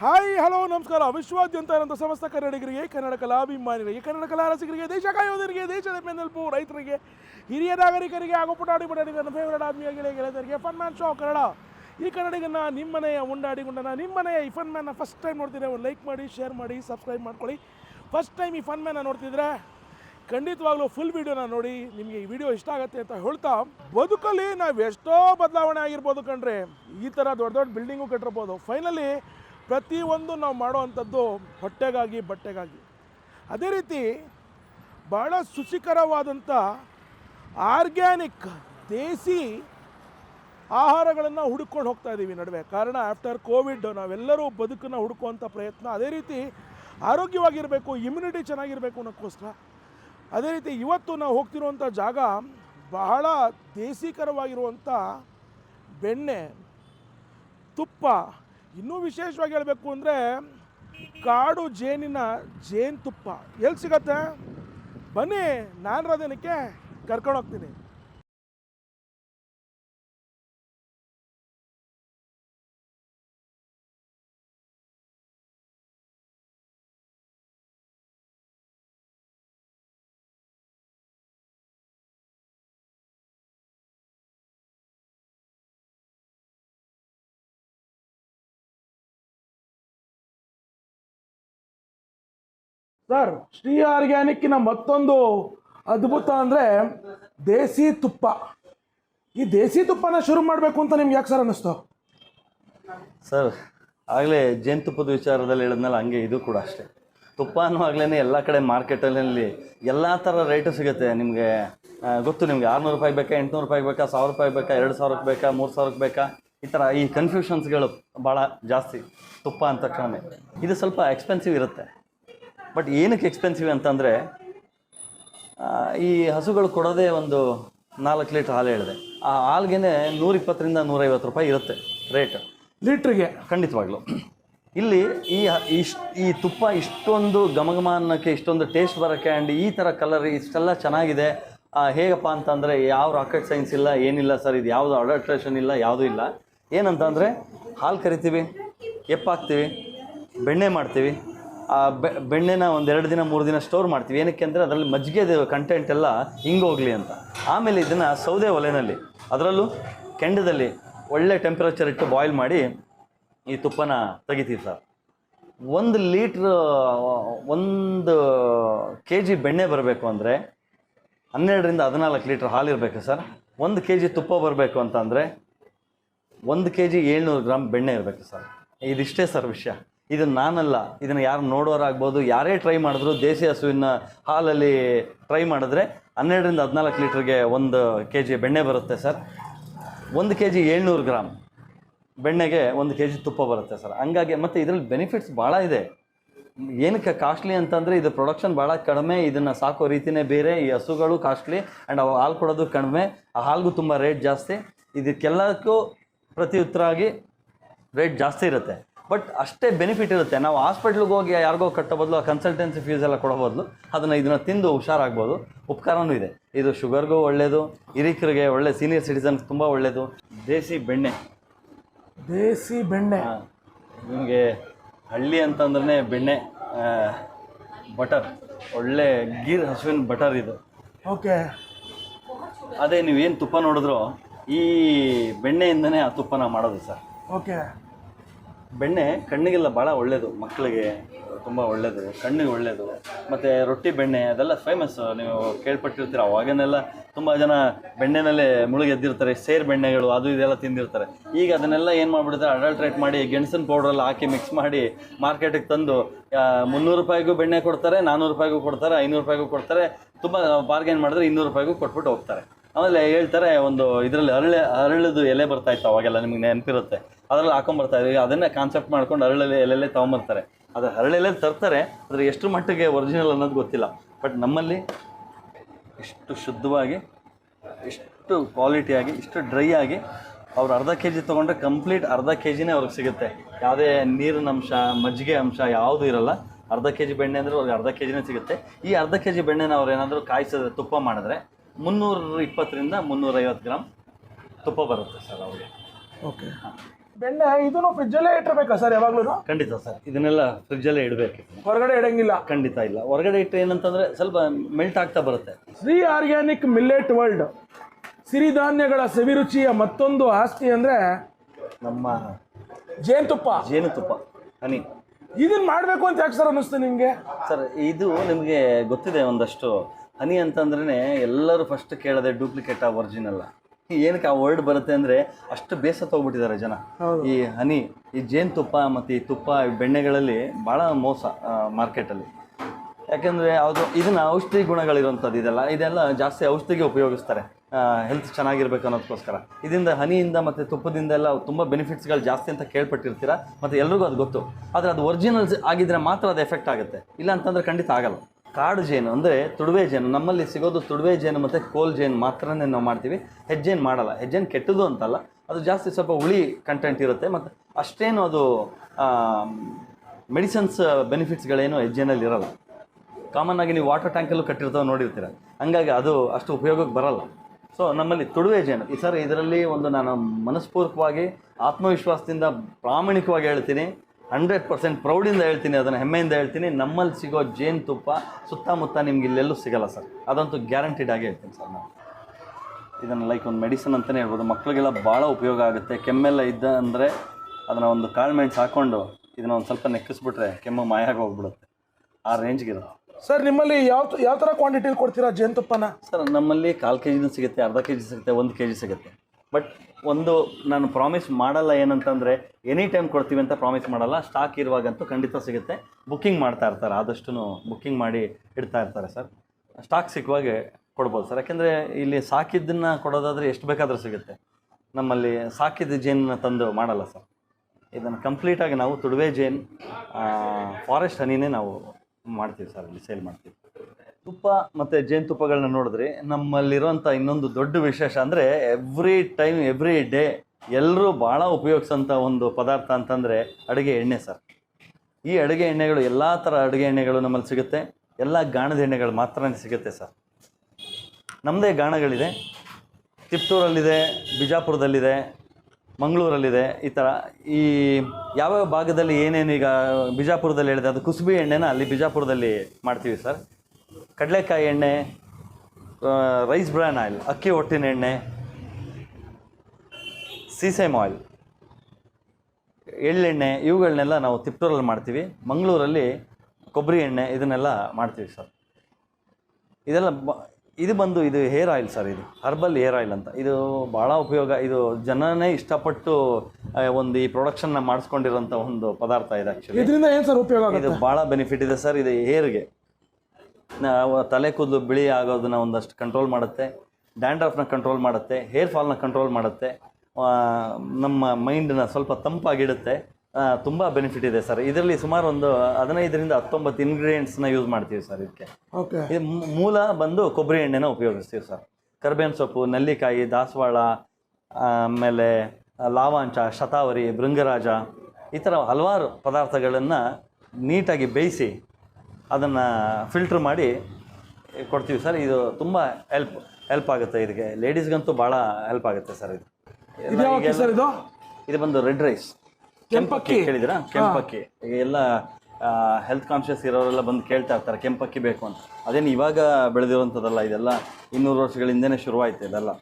Hi hello ನಮಸ್ಕಾರ. ವಿಶ್ವಾದ್ಯಂತ ಇರುವಂಥ ಸಮಸ್ತ ಕನ್ನಡಿಗರಿಗೆ, ಕನ್ನಡ ಕಲಾಭಿಮಾನಿಗಳಿಗೆ, ಕನ್ನಡ ಕಲಾ ರಸಿಕರಿಗೆ ದೇಶ ಕಾಯೋದರಿಗೆ, ದೇಶದ ಬೆನ್ನೆಲುಬು ರೈತರಿಗೆ, ಹಿರಿಯ ನಾಗರಿಕರಿಗೆ ಹಾಗೂ ಪುಟಾಡಿ ಪುಟಾಡಿಗರನ್ನು ಫೇವರೇಟ್ ಗೆಳೆಯ ಗೆಳೆಯರಿಗೆ ಫನ್ ಮ್ಯಾನ್ ಶೋ ಕನ್ನಡ. ಈ ಕನ್ನಡಿಗನ್ನ ನಿಮ್ಮನೆಯ ಉಂಡಾಡಿ ಗುಂಡನ ನಿಮ್ಮನೆಯ ಈ ಫನ್ ಮ್ಯಾನ್ನ ಫಸ್ಟ್ ಟೈಮ್ ನೋಡ್ತಿದ್ರೆ ಒಂದು ಲೈಕ್ ಮಾಡಿ ಶೇರ್ ಮಾಡಿ ಸಬ್ಸ್ಕ್ರೈಬ್ ಮಾಡ್ಕೊಳ್ಳಿ. ಫಸ್ಟ್ ಟೈಮ್ ಈ ಫನ್ ಮ್ಯಾನ ನೋಡ್ತಿದ್ರೆ ಖಂಡಿತವಾಗ್ಲೂ ಫುಲ್ ವಿಡಿಯೋನ ನೋಡಿ ನಿಮಗೆ ಈ ವಿಡಿಯೋ ಇಷ್ಟ ಆಗುತ್ತೆ ಅಂತ ಹೇಳ್ತಾ, ಬದುಕಲ್ಲಿ ನಾವು ಎಷ್ಟೋ ಬದಲಾವಣೆ ಆಗಿರ್ಬೋದು ಕಣ್ರಿ. ಈ ಥರ ದೊಡ್ಡ ದೊಡ್ಡ ಬಿಲ್ಡಿಂಗು ಕಟ್ಟಿರ್ಬೋದು. ಫೈನಲಿ ಪ್ರತಿಯೊಂದು ನಾವು ಮಾಡುವಂಥದ್ದು ಹೊಟ್ಟೆಗಾಗಿ, ಬಟ್ಟೆಗಾಗಿ. ಅದೇ ರೀತಿ ಭಾಳ ಶುಚಿಕರವಾದಂಥ ಆರ್ಗ್ಯಾನಿಕ್ ದೇಸಿ ಆಹಾರಗಳನ್ನು ಹುಡುಕೊಂಡು ಹೋಗ್ತಾ ಇದ್ದೀವಿ ನಡುವೆ. ಕಾರಣ ಆಫ್ಟರ್ ಕೋವಿಡ್ ನಾವೆಲ್ಲರೂ ಬದುಕನ್ನು ಹುಡುಕುವಂಥ ಪ್ರಯತ್ನ. ಅದೇ ರೀತಿ ಆರೋಗ್ಯವಾಗಿರಬೇಕು, ಇಮ್ಯುನಿಟಿ ಚೆನ್ನಾಗಿರಬೇಕು ಅನ್ನೋಕ್ಕೋಸ್ಕರ. ಅದೇ ರೀತಿ ಇವತ್ತು ನಾವು ಹೋಗ್ತಿರುವಂಥ ಜಾಗ ಬಹಳ ದೇಸೀಕರವಾಗಿರುವಂಥ ಬೆಣ್ಣೆ, ತುಪ್ಪ ಇನ್ನೂ ವಿಶೇಷವಾಗಿ ಹೇಳಬೇಕು ಅಂದರೆ ಕಾಡು ಜೇನಿನ ಜೇನುತುಪ್ಪ ಎಲ್ಲಿ ಸಿಗತ್ತೆ? ಬನ್ನಿ ನಾನು ರಾಜನಕ್ಕೆ ಕರ್ಕೊಂಡು ಹೋಗ್ತೀನಿ ಸರ್, ಶ್ರೀ ಆರ್ಗ್ಯಾನಿಕ್ಕಿನ ಮತ್ತೊಂದು ಅದ್ಭುತ ಅಂದರೆ ದೇಸಿ ತುಪ್ಪ. ಈ ದೇಸಿ ತುಪ್ಪನ ಶುರು ಮಾಡಬೇಕು ಅಂತ ನಿಮ್ಗೆ ಯಾಕೆ ಸರ್ ಅನ್ನಿಸ್ತು? ಸರ್, ಆಗಲೇ ಜೇನುತುಪ್ಪದ ವಿಚಾರದಲ್ಲಿ ಹೇಳಿದ್ನಲ್ಲ, ಹಂಗೆ ಇದು ಕೂಡ ಅಷ್ಟೇ. ತುಪ್ಪನೂ ಆಗ್ಲೇ ಎಲ್ಲ ಕಡೆ ಮಾರ್ಕೆಟಲ್ಲಿ ಎಲ್ಲ ಥರ ರೇಟು ಸಿಗುತ್ತೆ ನಿಮಗೆ. ಗೊತ್ತು ನಿಮಗೆ, ಆರುನೂರು ರೂಪಾಯಿ ಬೇಕಾ, ಎಂಟುನೂರು ರೂಪಾಯಿ ಬೇಕಾ, ಸಾವಿರ ರೂಪಾಯಿ ಬೇಕಾ, ಎರಡು ಸಾವಿರಕ್ಕೆ ಬೇಕಾ, ಮೂರು ಸಾವಿರಕ್ಕೆ ಬೇಕಾ? ಈ ಥರ ಈ ಕನ್ಫ್ಯೂಷನ್ಸ್ಗಳು ಭಾಳ ಜಾಸ್ತಿ ತುಪ್ಪ ಅಂತ ತಕ್ಷಣ ಇದು ಸ್ವಲ್ಪ ಎಕ್ಸ್ಪೆನ್ಸಿವ್ ಇರುತ್ತೆ. ಬಟ್ ಏನಕ್ಕೆ ಎಕ್ಸ್ಪೆನ್ಸಿವ್ ಅಂತಂದರೆ ಈ ಹಸುಗಳು ಕೊಡೋದೇ ಒಂದು ನಾಲ್ಕು ಲೀಟ್ರ್ ಹಾಲು ಹೇಳಿದೆ. ಆ ಹಾಲ್ಗೆ ನೂರಿಪ್ಪತ್ತರಿಂದ ನೂರೈವತ್ತು ರೂಪಾಯಿ ಇರುತ್ತೆ ರೇಟ್ ಲೀಟ್ರಿಗೆ? ಖಂಡಿತವಾಗ್ಲು. ಇಲ್ಲಿ ಈ ಇಷ್ಟು ಈ ತುಪ್ಪ ಇಷ್ಟೊಂದು ಘಮಘಮ ಅನ್ನೋಕ್ಕೆ ಇಷ್ಟೊಂದು ಟೇಸ್ಟ್ ಬರೋಕ್ಕೆ ಆ್ಯಂಡ್ ಈ ಥರ ಕಲರ್ ಇಷ್ಟೆಲ್ಲ ಚೆನ್ನಾಗಿದೆ. ಹೇಗಪ್ಪ ಅಂತಂದರೆ ಯಾವ ರಾಕೆಟ್ ಸೈನ್ಸ್ ಇಲ್ಲ ಏನಿಲ್ಲ ಸರ್ ಇದು ಯಾವುದು ಅಡಲ್ಟ್ರೇಷನ್ ಇಲ್ಲ ಯಾವುದೂ ಇಲ್ಲ. ಏನಂತಂದರೆ ಹಾಲು ಕರಿತೀವಿ ಎಪ್ಪಾಕ್ತೀವಿ ಬೆಣ್ಣೆ ಮಾಡ್ತೀವಿ ಬೆಣ್ಣೆನ ಒಂದೆರಡು ದಿನ, ಮೂರು ದಿನ ಸ್ಟೋರ್ ಮಾಡ್ತೀವಿ. ಏನಕ್ಕೆ ಅಂದರೆ ಅದರಲ್ಲಿ ಮಜ್ಜಿಗೆದು ಕಂಟೆಂಟ್ ಎಲ್ಲ ಹಿಂಗೋಗ್ಲಿ ಅಂತ. ಆಮೇಲೆ ಇದನ್ನು ಸೌದೆ ಒಲೆಯಲ್ಲಿ ಅದರಲ್ಲೂ ಕೆಂಡದಲ್ಲಿ ಒಳ್ಳೆ ಟೆಂಪರೇಚರ್ ಇಟ್ಟು ಬಾಯ್ಲ್ ಮಾಡಿ ಈ ತುಪ್ಪನ ತೆಗಿತೀವಿ ಸರ್. ಒಂದು ಲೀಟ್ರ್, ಒಂದು ಕೆ ಜಿ ಬೆಣ್ಣೆ ಬರಬೇಕು ಅಂದರೆ ಹನ್ನೆರಡರಿಂದ ಹದಿನಾಲ್ಕು ಲೀಟ್ರ್ ಹಾಲು ಇರಬೇಕು ಸರ್. ಒಂದು ಕೆ ಜಿ ತುಪ್ಪ ಬರಬೇಕು ಅಂತಂದರೆ ಒಂದು ಕೆ ಜಿ ಏಳ್ನೂರು ಗ್ರಾಮ್ ಬೆಣ್ಣೆ ಇರಬೇಕು ಸರ್. ಇದಿಷ್ಟೇ ಸರ್ ವಿಷಯ. ಇದು ನಾನಲ್ಲ, ಇದನ್ನು ಯಾರು ನೋಡೋರಾಗ್ಬೋದು, ಯಾರೇ ಟ್ರೈ ಮಾಡಿದ್ರು ದೇಸಿ ಹಸುವಿನ ಹಾಲಲ್ಲಿ ಟ್ರೈ ಮಾಡಿದ್ರೆ ಹನ್ನೆರಡರಿಂದ ಹದಿನಾಲ್ಕು ಲೀಟ್ರಿಗೆ ಒಂದು ಕೆ ಜಿ ಬೆಣ್ಣೆ ಬರುತ್ತೆ ಸರ್. ಒಂದು ಕೆ ಜಿ ಏಳ್ನೂರು ಗ್ರಾಮ್ ಬೆಣ್ಣೆಗೆ ಒಂದು ಕೆ ಜಿ ತುಪ್ಪ ಬರುತ್ತೆ ಸರ್. ಹಂಗಾಗಿ ಮತ್ತು ಇದರಲ್ಲಿ ಬೆನಿಫಿಟ್ಸ್ ಭಾಳ ಇದೆ. ಏನಕ್ಕೆ ಕಾಸ್ಟ್ಲಿ ಅಂತಂದರೆ ಇದು ಪ್ರೊಡಕ್ಷನ್ ಭಾಳ ಕಡಿಮೆ, ಇದನ್ನು ಸಾಕೋ ರೀತಿನೇ ಬೇರೆ, ಈ ಹಸುಗಳು ಕಾಸ್ಟ್ಲಿ ಆ್ಯಂಡ್ ಅವು ಹಾಲು ಕೊಡೋದು ಕಡಿಮೆ, ಆ ಹಾಲಿಗೂ ತುಂಬ ರೇಟ್ ಜಾಸ್ತಿ. ಇದಕ್ಕೆಲ್ಲದಕ್ಕೂ ಪ್ರತಿಯುತ್ತರಾಗಿ ರೇಟ್ ಜಾಸ್ತಿ ಇರುತ್ತೆ. ಬಟ್ ಅಷ್ಟೇ ಬೆನಿಫಿಟ್ ಇರುತ್ತೆ. ನಾವು ಹಾಸ್ಪಿಟ್ಲಿಗೆ ಹೋಗಿ ಯಾರಿಗೋ ಕಟ್ಟೋ ಬದಲು ಆ ಕನ್ಸಲ್ಟೆನ್ಸಿ ಫೀಸ್ ಎಲ್ಲ ಕೊಡೋ ಬದಲು ಅದನ್ನು ಇದನ್ನು ತಿಂದು ಹುಷಾರಾಗ್ಬೋದು. ಉಪಕಾರನೂ ಇದೆ. ಇದು ಶುಗರ್ಗೂ ಒಳ್ಳೆಯದು ಹಿರಿಕರಿಗೆ ಒಳ್ಳೆ ಸೀನಿಯರ್ ಸಿಟಿಸನ್ಸ್ ತುಂಬ ಒಳ್ಳೆಯದು ದೇಸಿ ಬೆಣ್ಣೆ. ದೇಸಿ ಬೆಣ್ಣೆ. ನಿಮಗೆ ಹಳ್ಳಿ ಅಂತಂದ್ರೆ ಬೆಣ್ಣೆ ಬಟರ್ ಒಳ್ಳೆ ಗೀರ್ ಹಸುವಿನ ಬಟರ್ ಇದು. ಓಕೆ. ಅದೇ ನೀವೇನು ತುಪ್ಪ ನೋಡಿದ್ರು ಈ ಬೆಣ್ಣೆಯಿಂದನೇ ಆ ತುಪ್ಪನ ಮಾಡೋದು ಸರ್. ಓಕೆ. ಬೆಣ್ಣೆ ಕಣ್ಣಿಗೆಲ್ಲ ಭಾಳ ಒಳ್ಳೆಯದು ಮಕ್ಕಳಿಗೆ ತುಂಬ ಒಳ್ಳೆಯದು ಕಣ್ಣಿಗೆ ಒಳ್ಳೆಯದು ಮತ್ತು ರೊಟ್ಟಿ ಬೆಣ್ಣೆ, ಅದೆಲ್ಲ ಫೇಮಸ್ ನೀವು ಕೇಳ್ಪಟ್ಟಿರ್ತೀರ, ಅವಾಗನೆಲ್ಲ ತುಂಬ ಜನ ಬೆಣ್ಣೆನಲ್ಲೇ ಮುಳುಗಿ ಎದ್ದಿರ್ತಾರೆ ಸೇರ್ ಬೆಣ್ಣೆಗಳು, ಅದು ಇದೆಲ್ಲ ತಿಂದಿರ್ತಾರೆ. ಈಗ ಅದನ್ನೆಲ್ಲ ಏನು ಮಾಡಿಬಿಡ್ತಾರೆ ಅಡಲ್ಟ್ರೇಟ್ ಮಾಡಿ, ಗೆಣಸಿನ ಪೌಡ್ರೆಲ್ಲ ಹಾಕಿ ಮಿಕ್ಸ್ ಮಾಡಿ ಮಾರ್ಕೆಟಿಗೆ ತಂದು ಮುನ್ನೂರು ರೂಪಾಯಿಗೂ ಬೆಣ್ಣೆ ಕೊಡ್ತಾರೆ ನಾನ್ನೂರು ರೂಪಾಯಿಗೂ ಕೊಡ್ತಾರೆ, ಐನೂರು ರೂಪಾಯಿಗೂ ಕೊಡ್ತಾರೆ. ತುಂಬ ಬಾರ್ಗೇನ್ ಮಾಡಿದ್ರೆ ಇನ್ನೂರು ರೂಪಾಯಿಗೂ ಕೊಟ್ಬಿಟ್ಟು ಹೋಗ್ತಾರೆ. ಆಮೇಲೆ ಹೇಳ್ತಾರೆ ಒಂದು ಇದರಲ್ಲಿ ಅರಳೆ, ಅರಳದು ಎಲೆ ಬರ್ತಾ ಇತ್ತು ಅವಾಗೆಲ್ಲ ನಿಮಗೆ ನೆನಪಿರುತ್ತೆ. ಅದರಲ್ಲಿ ಹಾಕೊಂಡ್ಬರ್ತಾ ಇದ್ವಿ ಅದನ್ನೇ ಕಾನ್ಸೆಪ್ಟ್ ಮಾಡ್ಕೊಂಡು ಅರಳಲ್ಲಿ ಎಲೆಲೆ ತೊಗೊಂಬರ್ತಾರೆ. ಅದು ಹರಳೆಲೆ ತರ್ತಾರೆ, ಆದರೆ ಎಷ್ಟು ಮಟ್ಟಿಗೆ ಒರಿಜಿನಲ್ ಅನ್ನೋದು ಗೊತ್ತಿಲ್ಲ. ಬಟ್ ನಮ್ಮಲ್ಲಿ ಇಷ್ಟು ಶುದ್ಧವಾಗಿ ಇಷ್ಟು ಕ್ವಾಲಿಟಿಯಾಗಿ ಇಷ್ಟು ಡ್ರೈ ಆಗಿ ಅವ್ರು ಅರ್ಧ ಕೆ ಜಿ ತೊಗೊಂಡ್ರೆ ಕಂಪ್ಲೀಟ್ ಅರ್ಧ ಕೆ ಜಿನೇ ಅವ್ರಿಗೆ ಸಿಗುತ್ತೆ. ಯಾವುದೇ ನೀರಿನ ಅಂಶ, ಮಜ್ಜಿಗೆ ಅಂಶ ಯಾವುದೂ ಇರಲ್ಲ. ಅರ್ಧ ಕೆ ಜಿ ಬೆಣ್ಣೆ ಅಂದರೆ ಅವ್ರಿಗೆ ಅರ್ಧ ಕೆ ಜಿನೇ ಸಿಗುತ್ತೆ. ಈ ಅರ್ಧ ಕೆ ಜಿ ಬೆಣ್ಣೆನ ಅವ್ರು ಏನಾದರೂ ಕಾಯಿಸಿದ್ರೆ ತುಪ್ಪ ಮಾಡಿದ್ರೆ ಮುನ್ನೂರ ಇಪ್ಪತ್ತರಿಂದ ಮುನ್ನೂರೈವತ್ತು ಗ್ರಾಮ್ ತುಪ್ಪ ಬರುತ್ತೆ ಸರ್ ಅವರಿಗೆ. ಓಕೆ ಬೆಣ್ಣೆ ಇದನ್ನು ಫ್ರಿಜ್ಜಲ್ಲೇ ಇಟ್ಟಿರ್ಬೇಕಾ ಸರ್ ಯಾವಾಗಲೂ ಖಂಡಿತ ಸರ್ ಇದನ್ನೆಲ್ಲ ಫ್ರಿಜ್ಜಲ್ಲೇ ಇಡಬೇಕು. ಹೊರಗಡೆ ಇಡಂಗಿಲ್ಲ. ಖಂಡಿತ ಇಲ್ಲ. ಹೊರಗಡೆ ಇಟ್ಟರೆ ಏನಂತಂದರೆ ಸ್ವಲ್ಪ ಮೆಲ್ಟ್ ಆಗ್ತಾ ಬರುತ್ತೆ. Shri organic millet world. ಸಿರಿಧಾನ್ಯಗಳ ಸವಿರುಚಿಯ ಮತ್ತೊಂದು ಆಸ್ತಿ ಅಂದರೆ ನಮ್ಮ ಜೇನುತುಪ್ಪ. ಜೇನುತುಪ್ಪ ಹನಿ. ಇದನ್ನ ಮಾಡಬೇಕು ಅಂತ ಯಾಕೆ ಸರ್ ಅನ್ನಿಸ್ತು ನಿಮಗೆ? ಸರ್ ಇದು ನಿಮಗೆ ಗೊತ್ತಿದೆ ಒಂದಷ್ಟು. ಹನಿ ಅಂತಂದ್ರೆ ಎಲ್ಲರೂ ಫಸ್ಟ್ ಕೇಳದೆ ಡೂಪ್ಲಿಕೇಟ್ ಆ ಒರಿಜಿನಲ್ ಏನಕ್ಕೆ ಆ ವರ್ಡ್ ಬರುತ್ತೆ ಅಂದರೆ ಅಷ್ಟು ಬೇಸ ತೊಗೊಬಿಟ್ಟಿದ್ದಾರೆ ಜನ. ಈ ಹನಿ ಈ ಜೇನುತುಪ್ಪ ಮತ್ತು ಈ ತುಪ್ಪ ಈ ಬೆಣ್ಣೆಗಳಲ್ಲಿ ಭಾಳ ಮೋಸ ಮಾರ್ಕೆಟಲ್ಲಿ ಯಾಕೆಂದರೆ ಅದು ಇದನ್ನ ಔಷಧಿ ಗುಣಗಳಿರುವಂಥದ್ದು ಇದೆಲ್ಲ. ಇದೆಲ್ಲ ಜಾಸ್ತಿ ಔಷಧಿಗೆ ಉಪಯೋಗಿಸ್ತಾರೆ. ಹೆಲ್ತ್ ಚೆನ್ನಾಗಿರ್ಬೇಕು ಅನ್ನೋದಕ್ಕೋಸ್ಕರ. ಇದರಿಂದ ಹನಿಯಿಂದ ಮತ್ತು ತುಪ್ಪದಿಂದ ಎಲ್ಲ ತುಂಬ ಬೆನಿಫಿಟ್ಸ್ಗಳು ಜಾಸ್ತಿ ಅಂತ ಕೇಳ್ಪಟ್ಟಿರ್ತೀರ? ಮತ್ತು ಎಲ್ರಿಗೂ ಅದು ಗೊತ್ತು. ಆದರೆ ಅದು ಒರಿಜಿನಲ್ಸ್ ಆಗಿದ್ರೆ ಮಾತ್ರ ಅದು ಎಫೆಕ್ಟ್ ಆಗುತ್ತೆ. ಇಲ್ಲ ಅಂತಂದರೆ ಖಂಡಿತ ಆಗಲ್ಲ. ಕಾಡು ಜೇನು ಅಂದರೆ ತುಡುವೆ ಜೇನು. ನಮ್ಮಲ್ಲಿ ಸಿಗೋದು ತುಡುವೆ ಜೇನು ಮತ್ತು ಕೋಲ್ ಜೇನು ಮಾತ್ರನೇ ನಾವು ಮಾಡ್ತೀವಿ. ಹೆಜ್ಜೇನು ಮಾಡಲ್ಲ. ಹೆಜ್ಜೇನು ಕೆಟ್ಟದು ಅಂತಲ್ಲ. ಅದು ಜಾಸ್ತಿ ಸ್ವಲ್ಪ ಹುಳಿ ಕಂಟೆಂಟ್ ಇರುತ್ತೆ. ಮತ್ತು ಅಷ್ಟೇನು ಅದು ಮೆಡಿಸನ್ಸ್ ಬೆನಿಫಿಟ್ಸ್ಗಳೇನು ಹೆಜ್ಜೇನಲ್ಲಿ ಇರಲ್ಲ. ಕಾಮನ್ ಆಗಿ ನೀವು ವಾಟರ್ ಟ್ಯಾಂಕಲ್ಲೂ ಕಟ್ಟಿರ್ತಾವೆ ನೋಡಿರ್ತೀರ. ಹಂಗಾಗಿ ಅದು ಅಷ್ಟು ಉಪಯೋಗಕ್ಕೆ ಬರಲ್ಲ. ಸೊ ನಮ್ಮಲ್ಲಿ ತುಡುವೆ ಜೇನು. ಈ ಸರ್ ಇದರಲ್ಲಿ ಒಂದು ನಾನು ಮನಸ್ಪೂರ್ವಕವಾಗಿ, ಆತ್ಮವಿಶ್ವಾಸದಿಂದ ಪ್ರಾಮಾಣಿಕವಾಗಿ ಹೇಳ್ತೀನಿ. ಹಂಡ್ರೆಡ್ ಪರ್ಸೆಂಟ್ ಪ್ರೌಡಿಂದ ಹೇಳ್ತೀನಿ ಅದನ್ನು ಹೆಮ್ಮೆಯಿಂದ ಹೇಳ್ತೀನಿ. ನಮ್ಮಲ್ಲಿ ಸಿಗೋ ಜೇನುತುಪ್ಪ ಸುತ್ತಮುತ್ತ ನಿಮ್ಗೆ ಇಲ್ಲೆಲ್ಲೂ ಸಿಗಲ್ಲ ಸರ್. ಅದಂತೂ ಗ್ಯಾರಂಟಿಡ್ ಆಗಿ ಹೇಳ್ತೀನಿ ಸರ್ ನಾನು. ಇದನ್ನು ಲೈಕ್ ಒಂದು ಮೆಡಿಸನ್ ಅಂತಲೇ ಹೇಳ್ಬೋದು. ಮಕ್ಕಳಿಗೆಲ್ಲ ಭಾಳ ಉಪಯೋಗ ಆಗುತ್ತೆ. ಕೆಮ್ಮೆಲ್ಲ ಇದ್ದ ಅಂದರೆ ಅದನ್ನು ಒಂದು ಕಾಳು ಹಾಕೊಂಡು ಹಾಕ್ಕೊಂಡು ಇದನ್ನು ಒಂದು ಸ್ವಲ್ಪ ನೆಕ್ಕಿಸ್ಬಿಟ್ರೆ ಕೆಮ್ಮು ಮಾಯಾಗಿ ಹೋಗ್ಬಿಡುತ್ತೆ ಆ ರೇಂಜ್ಗಿರುತ್ತೆ ಸರ್ ನಿಮ್ಮಲ್ಲಿ ಯಾವ ಯಾವ ಥರ ಕ್ವಾಂಟಿಟಿಲಿ ಕೊಡ್ತೀರಾ ಜೇನುತುಪ್ಪನ ಸರ್ ನಮ್ಮಲ್ಲಿ ಕಾಲು ಕೆ ಜಿನೂ ಸಿಗುತ್ತೆ ಅರ್ಧ ಕೆ ಜಿ ಸಿಗುತ್ತೆ ಒಂದು ಕೆ ಜಿ ಸಿಗುತ್ತೆ. ಬಟ್ ಒಂದು ನಾನು ಪ್ರಾಮಿಸ್ ಮಾಡಲ್ಲ ಏನಂತಂದರೆ ಎನಿ ಟೈಮ್ ಕೊಡ್ತೀವಿ ಅಂತ ಪ್ರಾಮಿಸ್ ಮಾಡಲ್ಲ ಸ್ಟಾಕ್ ಇರುವಾಗಂತೂ ಖಂಡಿತ ಸಿಗುತ್ತೆ. ಬುಕ್ಕಿಂಗ್ ಮಾಡ್ತಾ ಇರ್ತಾರೆ ಆದಷ್ಟು ಬುಕ್ಕಿಂಗ್ ಮಾಡಿ ಇಡ್ತಾ ಇರ್ತಾರೆ ಸರ್. ಸ್ಟಾಕ್ ಸಿಕ್ಕುವಾಗೆ ಕೊಡ್ಬೋದು ಸರ್. ಯಾಕೆಂದರೆ ಇಲ್ಲಿ ಸಾಕಿದ್ದನ್ನು ಕೊಡೋದಾದರೆ ಎಷ್ಟು ಬೇಕಾದರೂ ಸಿಗುತ್ತೆ. ನಮ್ಮಲ್ಲಿ ಸಾಕಿದ ಜೇನನ್ನು ತಂದು ಮಾಡಲ್ಲ ಸರ್. ಇದನ್ನು ಕಂಪ್ಲೀಟಾಗಿ ನಾವು ತುಡುವೆ ಜೇನ್ ಫಾರೆಸ್ಟ್ ಹನಿನೇ ನಾವು ಮಾಡ್ತೀವಿ ಸರ್ ಇಲ್ಲಿ ಸೇಲ್ ಮಾಡ್ತೀವಿ. ತುಪ್ಪ ಮತ್ತು ಜೇನುತುಪ್ಪಗಳನ್ನ ನೋಡಿದ್ರೆ ನಮ್ಮಲ್ಲಿರುವಂಥ ಇನ್ನೊಂದು ದೊಡ್ಡ ವಿಶೇಷ ಅಂದರೆ ಎವ್ರಿ ಟೈಮ್ ಎವ್ರಿ ಡೇ ಎಲ್ಲರೂ ಭಾಳ ಉಪಯೋಗಿಸೋಂಥ ಒಂದು ಪದಾರ್ಥ ಅಂತಂದರೆ ಅಡುಗೆ ಎಣ್ಣೆ ಸರ್ ಈ ಅಡುಗೆ ಎಣ್ಣೆಗಳು ಎಲ್ಲ ಥರ ಅಡುಗೆ ಎಣ್ಣೆಗಳು ನಮ್ಮಲ್ಲಿ ಸಿಗುತ್ತೆ. ಎಲ್ಲ ಗಾಣದ ಎಣ್ಣೆಗಳು ಮಾತ್ರ ಸಿಗುತ್ತೆ ಸರ್ ನಮ್ಮದೇ ಗಾಣಗಳಿದೆ. ತಿಪ್ಟೂರಲ್ಲಿದೆ ಬಿಜಾಪುರದಲ್ಲಿದೆ, ಮಂಗಳೂರಲ್ಲಿದೆ, ಈ ಥರ ಈ ಯಾವ್ಯಾವ ಭಾಗದಲ್ಲಿ ಏನೇನು ಈಗ ಬಿಜಾಪುರದಲ್ಲಿ ಹೇಳಿದೆ, ಅದು ಕುಸುಬಿ ಎಣ್ಣೆನ ಅಲ್ಲಿ ಬಿಜಾಪುರದಲ್ಲಿ ಮಾಡ್ತೀವಿ ಸರ್ ಕಡಲೆಕಾಯಿ ಎಣ್ಣೆ ರೈಸ್ ಬ್ರ್ಯಾನ್ ಆಯಿಲ್ ಅಕ್ಕಿ ಹೊಟ್ಟಿನ ಎಣ್ಣೆ ಸೀಸೆಮ್ ಆಯಿಲ್ ಎಳ್ಳೆಣ್ಣೆ ಇವುಗಳನ್ನೆಲ್ಲ ನಾವು ತಿಪ್ಟೂರಲ್ಲಿ ಮಾಡ್ತೀವಿ. ಮಂಗಳೂರಲ್ಲಿ ಕೊಬ್ಬರಿ ಎಣ್ಣೆ ಇದನ್ನೆಲ್ಲ ಮಾಡ್ತೀವಿ ಸರ್. ಇದೆಲ್ಲ ಬ- ಇದು ಬಂದು ಇದು ಹೇರ್ ಆಯಿಲ್ ಸರ್ ಇದು. ಹರ್ಬಲ್ ಹೇರ್ ಆಯಿಲ್ ಅಂತ. ಇದು ಭಾಳ ಉಪಯೋಗ. ಇದು ಜನನೇ ಇಷ್ಟಪಟ್ಟು ಒಂದು ಈ ಪ್ರೊಡಕ್ಷನ್ನ ಮಾಡಿಸ್ಕೊಂಡಿರೋಂಥ ಒಂದು ಪದಾರ್ಥ ಇದೆ ಆ್ಯಕ್ಚುಲಿ ಇದರಿಂದ ಏನು ಸರ್ ಉಪಯೋಗ ಇದು ಭಾಳ ಬೆನಿಫಿಟ್ ಇದೆ ಸರ್ ಇದು ಹೇರ್ಗೆ ತಲೆ ಕೂದಲು ಬಿಳಿ ಆಗೋದನ್ನ ಒಂದಷ್ಟು ಕಂಟ್ರೋಲ್ ಮಾಡುತ್ತೆ ಡ್ಯಾಂಡ್ರಫ್ನ ಕಂಟ್ರೋಲ್ ಮಾಡುತ್ತೆ ಹೇರ್ ಫಾಲ್ನ ಕಂಟ್ರೋಲ್ ಮಾಡುತ್ತೆ ನಮ್ಮ ಮೈಂಡನ್ನ ಸ್ವಲ್ಪ ತಂಪಾಗಿಡುತ್ತೆ. ತುಂಬ ಬೆನಿಫಿಟ್ ಇದೆ ಸರ್. ಇದರಲ್ಲಿ ಸುಮಾರು ಒಂದು ಹದಿನೈದರಿಂದ ಹತ್ತೊಂಬತ್ತು ಇಂಗ್ರೀಡಿಯೆಂಟ್ಸ್ನ ಯೂಸ್ ಮಾಡ್ತೀವಿ ಸರ್ ಇದಕ್ಕೆ ಓಕೆ. ಇದು ಮೂಲ ಬಂದು ಕೊಬ್ಬರಿ ಎಣ್ಣೆನ ಉಪಯೋಗಿಸ್ತೀವಿ ಸರ್. ಕರ್ಬೇವಿನ ಸೊಪ್ಪು ನೆಲ್ಲಿಕಾಯಿ ದಾಸವಾಳ ಆಮೇಲೆ ಲಾವಾಂಚ ಶತಾವರಿ ಭೃಂಗರಾಜ ಈ ಥರ ಹಲವಾರು ಪದಾರ್ಥಗಳನ್ನು ನೀಟಾಗಿ ಬೇಯಿಸಿ ಅದನ್ನು ಫಿಲ್ಟ್ರ್ ಮಾಡಿ ಕೊಡ್ತೀವಿ ಸರ್. ಇದು ತುಂಬ ಹೆಲ್ಪ್ ಹೆಲ್ಪ್ ಆಗುತ್ತೆ ಇದಕ್ಕೆ. ಲೇಡೀಸ್ಗಂತೂ ಭಾಳ ಹೆಲ್ಪ್ ಆಗುತ್ತೆ ಸರ್ ಇದು. ಸರ್ ಇದು? ಇದು ಬಂದು ರೆಡ್ ರೈಸ್ ಕೆಂಪಕ್ಕಿ. ಕೇಳಿದಿರಾ ಕೆಂಪಕ್ಕಿ. ಈಗ ಎಲ್ಲ ಹೆಲ್ತ್ ಕಾನ್ಷಿಯಸ್ ಇರೋರೆಲ್ಲ ಬಂದು ಕೇಳ್ತಾ ಇರ್ತಾರೆ ಕೆಂಪಕ್ಕಿ ಬೇಕು ಅಂತ. ಅದೇನು ಇವಾಗ ಬೆಳೆದಿರುವಂಥದ್ದಲ್ಲ ಇದೆಲ್ಲ ಇನ್ನೂರು ವರ್ಷಗಳಿಂದನೇ ಶುರುವಾಯಿತು ಇದೆಲ್ಲ.